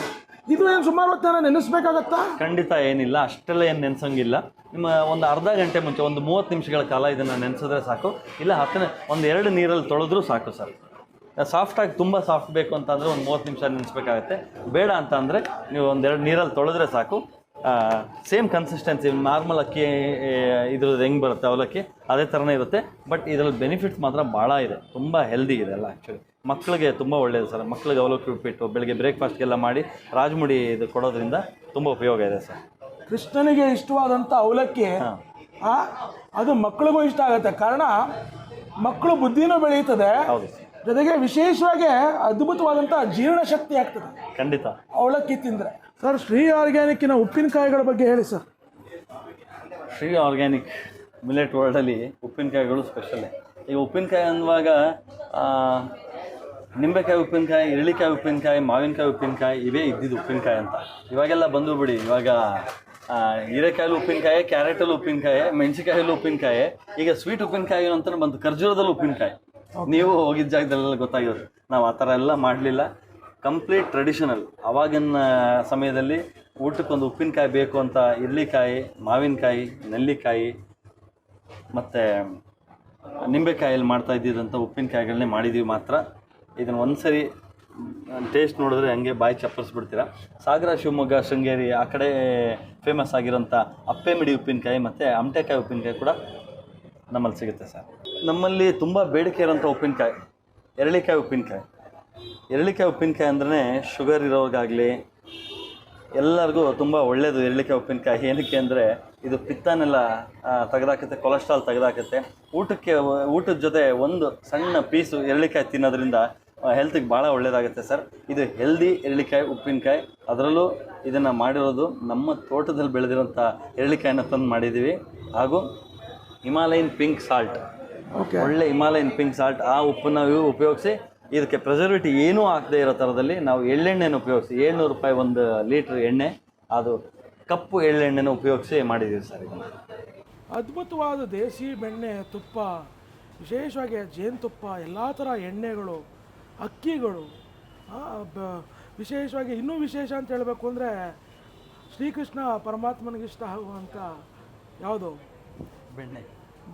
ಇದು ಏನು ಸುಮಾರು ಹೊತ್ತು ನೆನೆಸ್ಬೇಕಾಗತ್ತಾ? ಖಂಡಿತ ಏನಿಲ್ಲ, ಅಷ್ಟೆಲ್ಲ ಏನು ನೆನೆಸಂಗಿಲ್ಲ. ನಿಮ್ಮ ಒಂದು ಅರ್ಧ ಗಂಟೆ ಮುಂಚೆ, ಒಂದು ಮೂವತ್ತು ನಿಮಿಷಗಳ ಕಾಲ ಇದನ್ನು ನೆನೆಸಿದ್ರೆ ಸಾಕು. ಇಲ್ಲ, ಹತ್ತನೇ, ಒಂದು ಎರಡು ನೀರಲ್ಲಿ ತೊಳೆದ್ರೂ ಸಾಕು ಸರ್. ಸಾಫ್ಟಾಗಿ ತುಂಬ ಸಾಫ್ಟ್ ಬೇಕು ಅಂತಂದರೆ ಒಂದು ಮೂವತ್ತು ನಿಮಿಷ ನೆನೆಸ್ಬೇಕಾಗತ್ತೆ. ಬೇಡ ಅಂತ ಅಂದರೆ ನೀವು ಒಂದೆರಡು ನೀರಲ್ಲಿ ತೊಳೆದ್ರೆ ಸಾಕು. ಸೇಮ್ ಕನ್ಸಿಸ್ಟೆನ್ಸಿ ನಾರ್ಮಲ್ ಅಕ್ಕಿ ಇದ್ರದ್ದು ಹೆಂಗೆ ಬರುತ್ತೆ ಅವಲಕ್ಕಿ, ಅದೇ ಥರನೇ ಇರುತ್ತೆ. ಬಟ್ ಇದರಲ್ಲಿ ಬೆನಿಫಿಟ್ಸ್ ಮಾತ್ರ ಭಾಳ ಇದೆ. ತುಂಬ ಹೆಲ್ದಿ ಇದೆ ಅಲ್ಲ ಆ್ಯಕ್ಚುಲಿ ಮಕ್ಕಳಿಗೆ ತುಂಬ ಒಳ್ಳೆಯದು ಸರ್. ಮಕ್ಕಳಿಗೆ ಅವಲಕ್ಕಿ ಉಪ್ಪಿಟ್ಟು ಬೆಳಗ್ಗೆ ಬ್ರೇಕ್ಫಾಸ್ಟ್ಗೆಲ್ಲ ಮಾಡಿ ರಾಜಮುಡಿ ಇದು ಕೊಡೋದ್ರಿಂದ ತುಂಬ ಉಪಯೋಗ ಇದೆ ಸರ್. ಕೃಷ್ಣನಿಗೆ ಇಷ್ಟವಾದಂಥ ಅವಲಕ್ಕಿ ಅದು ಮಕ್ಕಳಿಗೂ ಇಷ್ಟ ಆಗುತ್ತೆ. ಕಾರಣ ಮಕ್ಕಳು ಬುದ್ಧಿನೂ ಬೆಳೆಯುತ್ತದೆ. ಹೌದು ಸರ್. ಜೊತೆಗೆ ವಿಶೇಷವಾಗಿ ಅದ್ಭುತವಾದಂಥ ಜೀರ್ಣಶಕ್ತಿ ಆಗ್ತದೆ. ಖಂಡಿತ. ಅವಲಕ್ಕಿ ತಿಂದರೆ. ಸರ್ ಶ್ರೀ ಆರ್ಗ್ಯಾನಿಕ್ಕಿನ ಉಪ್ಪಿನಕಾಯಿಗಳ ಬಗ್ಗೆ ಹೇಳಿ ಸರ್. ಶ್ರೀ ಆರ್ಗ್ಯಾನಿಕ್ ಮಿಲೆಟ್ ವರ್ಲ್ಡಲ್ಲಿ ಉಪ್ಪಿನಕಾಯಿಗಳು ಸ್ಪೆಷಲ್ಲೇ ಈಗ ಉಪ್ಪಿನಕಾಯಿ ಅನ್ನುವಾಗ ನಿಂಬೆಕಾಯಿ ಉಪ್ಪಿನಕಾಯಿ ಇರಳಿಕಾಯಿ ಉಪ್ಪಿನಕಾಯಿ ಮಾವಿನಕಾಯಿ ಉಪ್ಪಿನಕಾಯಿ ಇವೇ ಇದ್ದಿದ್ದು ಉಪ್ಪಿನಕಾಯಿ ಅಂತ. ಇವಾಗೆಲ್ಲ ಬಂದು ಬಿಡಿ ಇವಾಗ ಹೀರೆಕಾಯಲ್ಲೂ ಉಪ್ಪಿನಕಾಯಿ ಕ್ಯಾರೆಟಲ್ಲಿ ಉಪ್ಪಿನಕಾಯಿ ಮೆಣಸಿಕಾಯಲ್ಲಿ ಉಪ್ಪಿನಕಾಯಿ ಈಗ ಸ್ವೀಟ್ ಉಪ್ಪಿನಕಾಯಿ ಅಂತ ಬಂತು ಖರ್ಜೂರದಲ್ಲಿ ಉಪ್ಪಿನಕಾಯಿ. ನೀವು ಹೋಗಿದ್ದ ಜಾಗದಲ್ಲೆಲ್ಲ ಗೊತ್ತಾಗಿರೋದು. ನಾವು ಆ ಥರ ಎಲ್ಲ ಮಾಡಲಿಲ್ಲ. ಕಂಪ್ಲೀಟ್ ಟ್ರೆಡಿಷನಲ್ ಅವಾಗಿನ ಸಮಯದಲ್ಲಿ ಊಟಕ್ಕೊಂದು ಉಪ್ಪಿನಕಾಯಿ ಬೇಕು ಅಂತ ಇರ್ಲಿಕಾಯಿ ಮಾವಿನಕಾಯಿ ನೆಲ್ಲಿಕಾಯಿ ಮತ್ತು ನಿಂಬೆಕಾಯಲ್ಲಿ ಮಾಡ್ತಾ ಇದ್ದಿದ್ದಂಥ ಉಪ್ಪಿನಕಾಯಿಗಳನ್ನೇ ಮಾಡಿದ್ದೀವಿ ಮಾತ್ರ. ಇದನ್ನು ಒಂದು ಸರಿ ಟೇಸ್ಟ್ ನೋಡಿದ್ರೆ ಹಂಗೆ ಬಾಯಿ ಚಪ್ಪರಿಸ್ಬಿಡ್ತೀರಾ? ಸಾಗರ, ಶಿವಮೊಗ್ಗ, ಶೃಂಗೇರಿ, ಆ ಕಡೆ ಫೇಮಸ್ ಆಗಿರೋಂಥ ಅಪ್ಪೆ ಮಿಡಿ ಉಪ್ಪಿನಕಾಯಿ ಮತ್ತು ಅಮಟೆಕಾಯಿ ಉಪ್ಪಿನಕಾಯಿ ಕೂಡ ನಮ್ಮಲ್ಲಿ ಸಿಗುತ್ತೆ ಸರ್. ನಮ್ಮಲ್ಲಿ ತುಂಬ ಬೇಡಿಕೆ ಇರೋಂಥ ಉಪ್ಪಿನಕಾಯಿ, ಎರಳಿಕಾಯಿ ಉಪ್ಪಿನಕಾಯಿ. ಎರಳಿಕಾಯಿ ಉಪ್ಪಿನಕಾಯಿ ಅಂದ್ರೆ ಶುಗರ್ ಇರೋರಿಗಾಗಲಿ ಎಲ್ಲರಿಗೂ ತುಂಬ ಒಳ್ಳೆಯದು ಎರಳಿಕಾಯಿ ಉಪ್ಪಿನಕಾಯಿ. ಏನಕ್ಕೆ ಅಂದರೆ ಇದು ಪಿತ್ತನೆಲ್ಲ ತೆಗೆದಾಕತ್ತೆ ಕೊಲೆಸ್ಟ್ರಾಲ್ ತೆಗೆದಾಕತ್ತೆ. ಊಟಕ್ಕೆ, ಊಟದ ಜೊತೆ ಒಂದು ಸಣ್ಣ ಪೀಸು ಎರಳಿಕಾಯಿ ತಿನ್ನೋದ್ರಿಂದ ಹೆಲ್ತಿಗೆ ಭಾಳ ಒಳ್ಳೆಯದಾಗುತ್ತೆ ಸರ್ ಇದು ಹೆಲ್ದಿ ಎರಳಿಕಾಯಿ ಉಪ್ಪಿನಕಾಯಿ ಅದರಲ್ಲೂ ಇದನ್ನು ಮಾಡಿರೋದು ನಮ್ಮ ತೋಟದಲ್ಲಿ ಬೆಳೆದಿರೋಂಥ ಎಳ್ಳಿಕಾಯಿನ ತಂದು ಮಾಡಿದ್ದೀವಿ ಹಾಗೂ ಹಿಮಾಲಯನ್ ಪಿಂಕ್ ಸಾಲ್ಟ್ ಓಕೆ ಒಳ್ಳೆ ಹಿಮಾಲಯನ್ ಪಿಂಕ್ ಸಾಲ್ಟ್ ಆ ಉಪ್ಪನ್ನ ಉಪಯೋಗಿಸಿ ಇದಕ್ಕೆ ಪ್ರಿಸರ್ವೇಟಿವ್ ಏನೂ ಹಾಕದೇ ಇರೋ ಥರದಲ್ಲಿ ನಾವು ಎಳ್ಳೆಣ್ಣೆನ ಉಪಯೋಗಿಸಿ. ಏಳ್ನೂರು ರೂಪಾಯಿ ಒಂದು ಲೀಟ್ರ್ ಎಣ್ಣೆ ಅದು ಕಪ್ಪು ಎಳ್ಳೆಣ್ಣೆನ ಉಪಯೋಗಿಸಿ ಮಾಡಿದ್ದೀವಿ ಸರ್ ಇದನ್ನು. ಅದ್ಭುತವಾದ ದೇಸಿ ಬೆಣ್ಣೆ ತುಪ್ಪ ವಿಶೇಷವಾಗಿ ಜೇನುತುಪ್ಪ ಎಲ್ಲ ಥರ ಎಣ್ಣೆಗಳು ಅಕ್ಕಿಗಳು ವಿಶೇಷವಾಗಿ ಇನ್ನೂ ವಿಶೇಷ ಅಂತ ಹೇಳಬೇಕು ಅಂದರೆ ಶ್ರೀಕೃಷ್ಣ ಪರಮಾತ್ಮನಿಗಿಷ್ಟ ಆಗುವಂಥ ಯಾವುದು? ಬೆಣ್ಣೆ.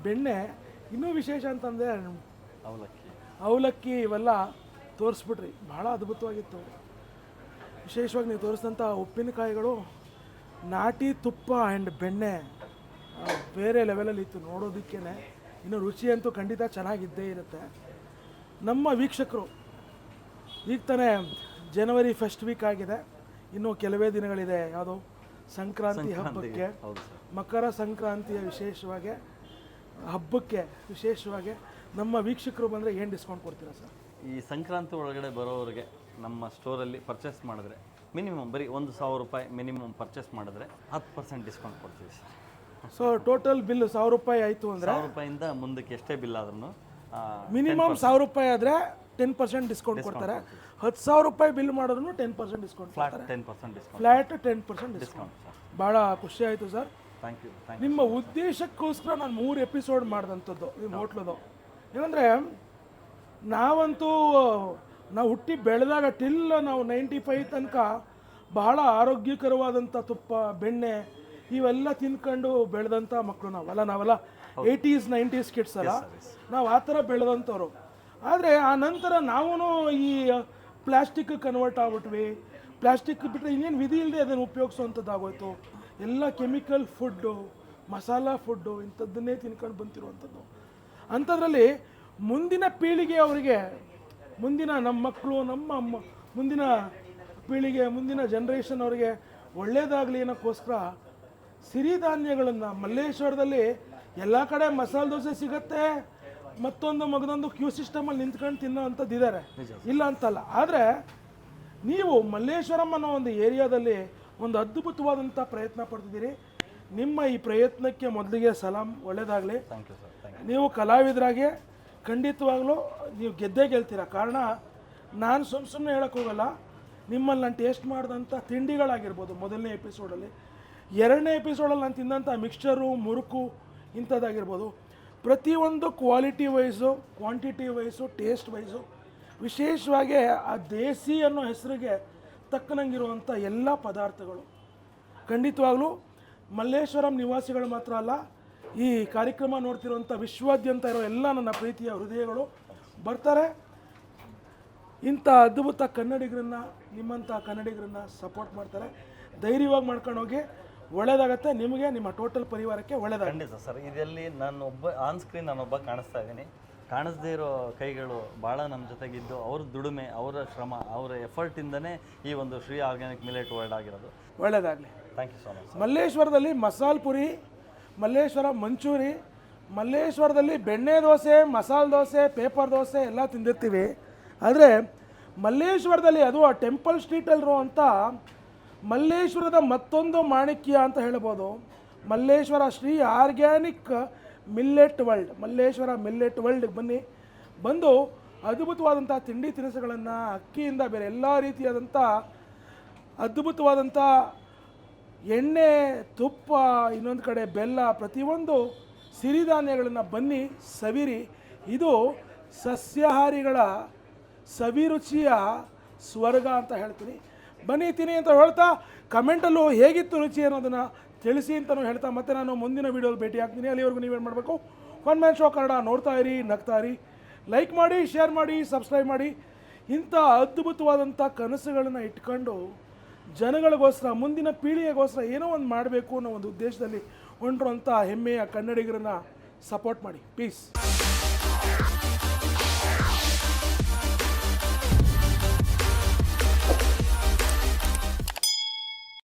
ಬೆಣ್ಣೆ. ಇನ್ನೂ ವಿಶೇಷ ಅಂತಂದರೆ ಅವಲಕ್ಕಿ. ಅವಲಕ್ಕಿ ಇವೆಲ್ಲ ತೋರಿಸ್ಬಿಟ್ರಿ. ಭಾಳ ಅದ್ಭುತವಾಗಿತ್ತು. ವಿಶೇಷವಾಗಿ ನೀವು ತೋರಿಸಿದಂಥ ಉಪ್ಪಿನಕಾಯಿಗಳು ನಾಟಿ ತುಪ್ಪ ಆ್ಯಂಡ್ ಬೆಣ್ಣೆ ಬೇರೆ ಲೆವೆಲಲ್ಲಿ ಇತ್ತು ನೋಡೋದಕ್ಕೇ ಇನ್ನು ರುಚಿ ಅಂತೂ ಖಂಡಿತ ಚೆನ್ನಾಗಿದ್ದೇ ಇರುತ್ತೆ. ನಮ್ಮ ವೀಕ್ಷಕರು ಈಗ ತಾನೇ ಜನವರಿ ಫಸ್ಟ್ ವೀಕ್ ಆಗಿದೆ. ಇನ್ನು ಕೆಲವೇ ದಿನಗಳಿದೆ. ಯಾವುದು? ಸಂಕ್ರಾಂತಿ ಹಬ್ಬಕ್ಕೆ. ಮಕರ ಸಂಕ್ರಾಂತಿಯ ವಿಶೇಷವಾಗಿ ಹಬ್ಬಕ್ಕೆ ವಿಶೇಷವಾಗಿ ನಮ್ಮ ವೀಕ್ಷಕರು ಬಂದರೆ ಏನು ಡಿಸ್ಕೌಂಟ್ ಕೊಡ್ತೀರಾ ಸರ್? ಈ ಸಂಕ್ರಾಂತಿ ಒಳಗಡೆ ಬರೋರಿಗೆ ನಮ್ಮ ಸ್ಟೋರಲ್ಲಿ ಪರ್ಚೇಸ್ ಮಾಡಿದ್ರೆ ಮಿನಿಮಮ್ ಬರೀ ಒಂದು ಸಾವಿರ ರೂಪಾಯಿ ಮಿನಿಮಮ್ ಪರ್ಚೇಸ್ ಮಾಡಿದ್ರೆ ಹತ್ತು ಪರ್ಸೆಂಟ್ ಡಿಸ್ಕೌಂಟ್ ಕೊಡ್ತೀವಿ ಸರ್. ಸೊ ಟೋಟಲ್ ಬಿಲ್ ಸಾವಿರ ರೂಪಾಯಿ ಆಯಿತು ಅಂದರೆ ಸಾವಿರ ರೂಪಾಯಿಂದ ಮುಂದಕ್ಕೆ ಎಷ್ಟೇ ಬಿಲ್ ಆದ್ರೂ ಮಿನಿಮಮ್ ಸಾವಿರ ರೂಪಾಯಿ ಆದರೆ ಟೆನ್ ಪರ್ಸೆಂಟ್ ಡಿಸ್ಕೌಂಟ್ ಕೊಡ್ತಾರೆ. ಹತ್ತು ಸಾವಿರ ರೂಪಾಯಿ ಬಿಲ್ ಮಾಡಿದ್ರು ten percent discount flat ten percent discount flat ten percent discount ಭಾಳ ಖುಷಿ ಆಯಿತು ಸರ್ ಥ್ಯಾಂಕ್ ಯು ನಿಮ್ಮ ಉದ್ದೇಶಕ್ಕೋಸ್ಕರ ನಾನು ಮೂರು ಎಪಿಸೋಡ್ ಮಾಡಿದಂಥದ್ದು ನಿಮ್ಮ ಹೋಟ್ಲದು. ಏನಂದರೆ ನಾವಂತೂ ನಾವು ಹುಟ್ಟಿ ಬೆಳೆದಾಗ ಟಿಲ್ ನಾವು ನೈಂಟಿ ಫೈವ್ ತನಕ ಬಹಳ ಆರೋಗ್ಯಕರವಾದಂಥ ತುಪ್ಪ ಬೆಣ್ಣೆ ಇವೆಲ್ಲ ತಿನ್ಕೊಂಡು ಬೆಳೆದಂಥ ಮಕ್ಕಳು ನಾವಲ್ಲ ನಾವೆಲ್ಲ? ಏಯ್ಟೀಸ್ ನೈಂಟೀಸ್ ಕಿಡ್ಸ್ ಅಲ್ಲ? ನಾವು ಆ ಥರ ಬೆಳೆದಂಥವ್ರು. ಆದರೆ ಆ ನಂತರ ನಾವೂ ಈ ಪ್ಲಾಸ್ಟಿಕ್ ಕನ್ವರ್ಟ್ ಆಗ್ಬಿಟ್ವಿ. ಪ್ಲಾಸ್ಟಿಕ್ ಬಿಟ್ಟರೆ ಇನ್ನೇನು ವಿಧಿ ಇಲ್ಲದೆ ಅದನ್ನು ಉಪಯೋಗಿಸುವಂಥದ್ದಾಗೋಯ್ತು ಎಲ್ಲ ಕೆಮಿಕಲ್ ಫುಡ್ಡು ಮಸಾಲ ಫುಡ್ಡು ಇಂಥದ್ದನ್ನೇ ತಿನ್ಕೊಂಡು ಬಂತಿರುವಂಥದ್ದು. ಅಂಥದ್ರಲ್ಲಿ ಮುಂದಿನ ಪೀಳಿಗೆ ಅವರಿಗೆ, ಮುಂದಿನ ನಮ್ಮ ಮಕ್ಕಳು ನಮ್ಮ ಮುಂದಿನ ಪೀಳಿಗೆ, ಮುಂದಿನ ಜನ್ರೇಷನ್ ಅವರಿಗೆ ಒಳ್ಳೆಯದಾಗಲಿ ಅನ್ನೋಕ್ಕೋಸ್ಕರ ಸಿರಿಧಾನ್ಯಗಳನ್ನು ಮಲ್ಲೇಶ್ವರದಲ್ಲಿ ಎಲ್ಲ ಕಡೆ ಮಸಾಲೆ ದೋಸೆ ಸಿಗತ್ತೆ. ಮತ್ತೊಂದು ಮಗದೊಂದು ಕ್ಯೂ ಸಿಸ್ಟಮಲ್ಲಿ ನಿಂತ್ಕೊಂಡು ತಿನ್ನೋ ಅಂಥದ್ದು ಇದ್ದಾರೆ ಇಲ್ಲ ಅಂತಲ್ಲ. ಆದರೆ ನೀವು ಮಲ್ಲೇಶ್ವರಂ ಅನ್ನೋ ಒಂದು ಏರಿಯಾದಲ್ಲಿ ಒಂದು ಅದ್ಭುತವಾದಂಥ ಪ್ರಯತ್ನ ಪಡ್ತಿದ್ದೀರಿ. ನಿಮ್ಮ ಈ ಪ್ರಯತ್ನಕ್ಕೆ ಮೊದಲಿಗೆ ಸಲಾಂ ಒಳ್ಳೆಯದಾಗಲಿ ನೀವು ಕಲಾವಿದರಾಗೆ ಖಂಡಿತವಾಗ್ಲೂ ನೀವು ಗೆದ್ದೇ ಗೆಲ್ತೀರ? ಕಾರಣ ನಾನು ಸುಮ್ಮ ಸುಮ್ಮನೆ ಹೇಳಕ್ಕೆ ಹೋಗಲ್ಲ. ನಿಮ್ಮಲ್ಲಿ ನಾನು ಟೇಸ್ಟ್ ಮಾಡಿದಂಥ ತಿಂಡಿಗಳಾಗಿರ್ಬೋದು ಮೊದಲನೇ ಎಪಿಸೋಡಲ್ಲಿ ಎರಡನೇ ಎಪಿಸೋಡಲ್ಲಿ ನಾನು ತಿಂದಂಥ ಮಿಕ್ಸ್ಚರು ಮುರುಕು ಇಂಥದ್ದಾಗಿರ್ಬೋದು. ಪ್ರತಿಯೊಂದು quality wise quantity wise taste wise ವಿಶೇಷವಾಗಿ ಆ ದೇಸಿ ಅನ್ನೋ ಹೆಸರಿಗೆ ತಕ್ಕನಂಗಿರುವಂಥ ಎಲ್ಲ ಪದಾರ್ಥಗಳು. ಖಂಡಿತವಾಗಲೂ ಮಲ್ಲೇಶ್ವರಂ ನಿವಾಸಿಗಳು ಮಾತ್ರ ಅಲ್ಲ, ಈ ಕಾರ್ಯಕ್ರಮ ನೋಡ್ತಿರುವಂಥ ವಿಶ್ವಾದ್ಯಂತ ಇರೋ ಎಲ್ಲ ನನ್ನ ಪ್ರೀತಿಯ ಹೃದಯಗಳು ಬರ್ತಾರೆ. ಇಂಥ ಅದ್ಭುತ ಕನ್ನಡಿಗರನ್ನು, ನಿಮ್ಮಂಥ ಕನ್ನಡಿಗರನ್ನು ಸಪೋರ್ಟ್ ಮಾಡ್ತಾರೆ. ಧೈರ್ಯವಾಗಿ ಮಾಡ್ಕೊಂಡು ಹೋಗಿ ಒಳ್ಳೇದಾಗತ್ತೆ ನಿಮಗೆ ನಿಮ್ಮ ಟೋಟಲ್ ಪರಿವಾರಕ್ಕೆ ಒಳ್ಳೇದ ಖಂಡಿತ ಸರ್ ಇದರಲ್ಲಿ ನಾನು ಒಬ್ಬ ಆನ್ ಸ್ಕ್ರೀನ್ ನಾನೊಬ್ಬ ಕಾಣಿಸ್ತಾ ಇದ್ದೀನಿ. ಕಾಣಿಸ್ದೇ ಇರೋ ಕೈಗಳು ಭಾಳ ನಮ್ಮ ಜೊತೆಗಿದ್ದು ಅವ್ರ ದುಡಿಮೆ ಅವರ ಶ್ರಮ ಅವರ ಎಫರ್ಟಿಂದನೇ ಈ ಒಂದು ಶ್ರೀ ಆರ್ಗ್ಯಾನಿಕ್ ಮಿಲೆಟ್ ವರ್ಲ್ಡ್ ಆಗಿರೋದು. ಒಳ್ಳೇದಾಗಲಿ. ಥ್ಯಾಂಕ್ ಯು ಸೊ ಮಚ್ ಮಲ್ಲೇಶ್ವರದಲ್ಲಿ ಮಸಾಲ್ ಪುರಿ ಮಲ್ಲೇಶ್ವರ ಮಂಚೂರಿ ಮಲ್ಲೇಶ್ವರದಲ್ಲಿ ಬೆಣ್ಣೆ ದೋಸೆ ಮಸಾಲ ದೋಸೆ ಪೇಪರ್ ದೋಸೆ ಎಲ್ಲ ತಿಂದಿರ್ತೀವಿ. ಆದರೆ ಮಲ್ಲೇಶ್ವರದಲ್ಲಿ ಅದು ಆ ಟೆಂಪಲ್ ಸ್ಟ್ರೀಟಲ್ಲಿರೋ ಅಂತ ಮಲ್ಲೇಶ್ವರದ ಮತ್ತೊಂದು ಮಾಣಿಕ್ಯ ಅಂತ ಹೇಳ್ಬೋದು. Malleshwara Shri organic millet world, Malleshwara millet ವರ್ಲ್ಡ್ಗೆ ಬನ್ನಿ. ಬಂದು ಅದ್ಭುತವಾದಂಥ ತಿಂಡಿ ತಿನಿಸುಗಳನ್ನು, ಅಕ್ಕಿಯಿಂದ ಬೇರೆ ಎಲ್ಲ ರೀತಿಯಾದಂಥ ಅದ್ಭುತವಾದಂಥ ಎಣ್ಣೆ, ತುಪ್ಪ, ಇನ್ನೊಂದು ಕಡೆ ಬೆಲ್ಲ, ಪ್ರತಿಯೊಂದು ಸಿರಿಧಾನ್ಯಗಳನ್ನು ಬನ್ನಿ, ಸವಿರಿ. ಇದು ಸಸ್ಯಾಹಾರಿಗಳ ಸವಿರುಚಿಯ ಸ್ವರ್ಗ ಅಂತ ಹೇಳ್ತೀನಿ. ಬನ್ನಿ ತಿನ್ನಿ ಅಂತ ಹೇಳ್ತಾ ಕಮೆಂಟಲ್ಲೂ ಹೇಗಿತ್ತು ರುಚಿ ಅನ್ನೋದನ್ನು ತಿಳಿಸಿ ಅಂತಲೂ ಹೇಳ್ತಾ, ಮತ್ತೆ ನಾನು ಮುಂದಿನ ವೀಡಿಯೋಲಿ ಭೇಟಿ ಆಗ್ತೀನಿ. ಅಲ್ಲಿವರೆಗೂ ನೀವೇನು ಮಾಡಬೇಕು? ಒನ್ ಮ್ಯಾನ್ ಶೋ ಕನ್ನಡ ನೋಡ್ತಾ ಇರಿ, ನಗ್ತಾ ಇರಿ. ಲೈಕ್ ಮಾಡಿ ಶೇರ್ ಮಾಡಿ ಸಬ್ಸ್ಕ್ರೈಬ್ ಮಾಡಿ. ಇಂಥ ಅದ್ಭುತವಾದಂಥ ಕನಸುಗಳನ್ನು ಇಟ್ಕೊಂಡು ಜನಗಳಿಗೋಸ್ಕರ, ಮುಂದಿನ ಪೀಳಿಗೆಗೋಸ್ಕರ ಏನೋ ಒಂದು ಮಾಡಬೇಕು ಅನ್ನೋ ಒಂದು ಉದ್ದೇಶದಲ್ಲಿ ಹೊಂಟಿರುವಂಥ ಹೆಮ್ಮೆಯ ಕನ್ನಡಿಗರನ್ನು ಸಪೋರ್ಟ್ ಮಾಡಿ. ಪೀಸ್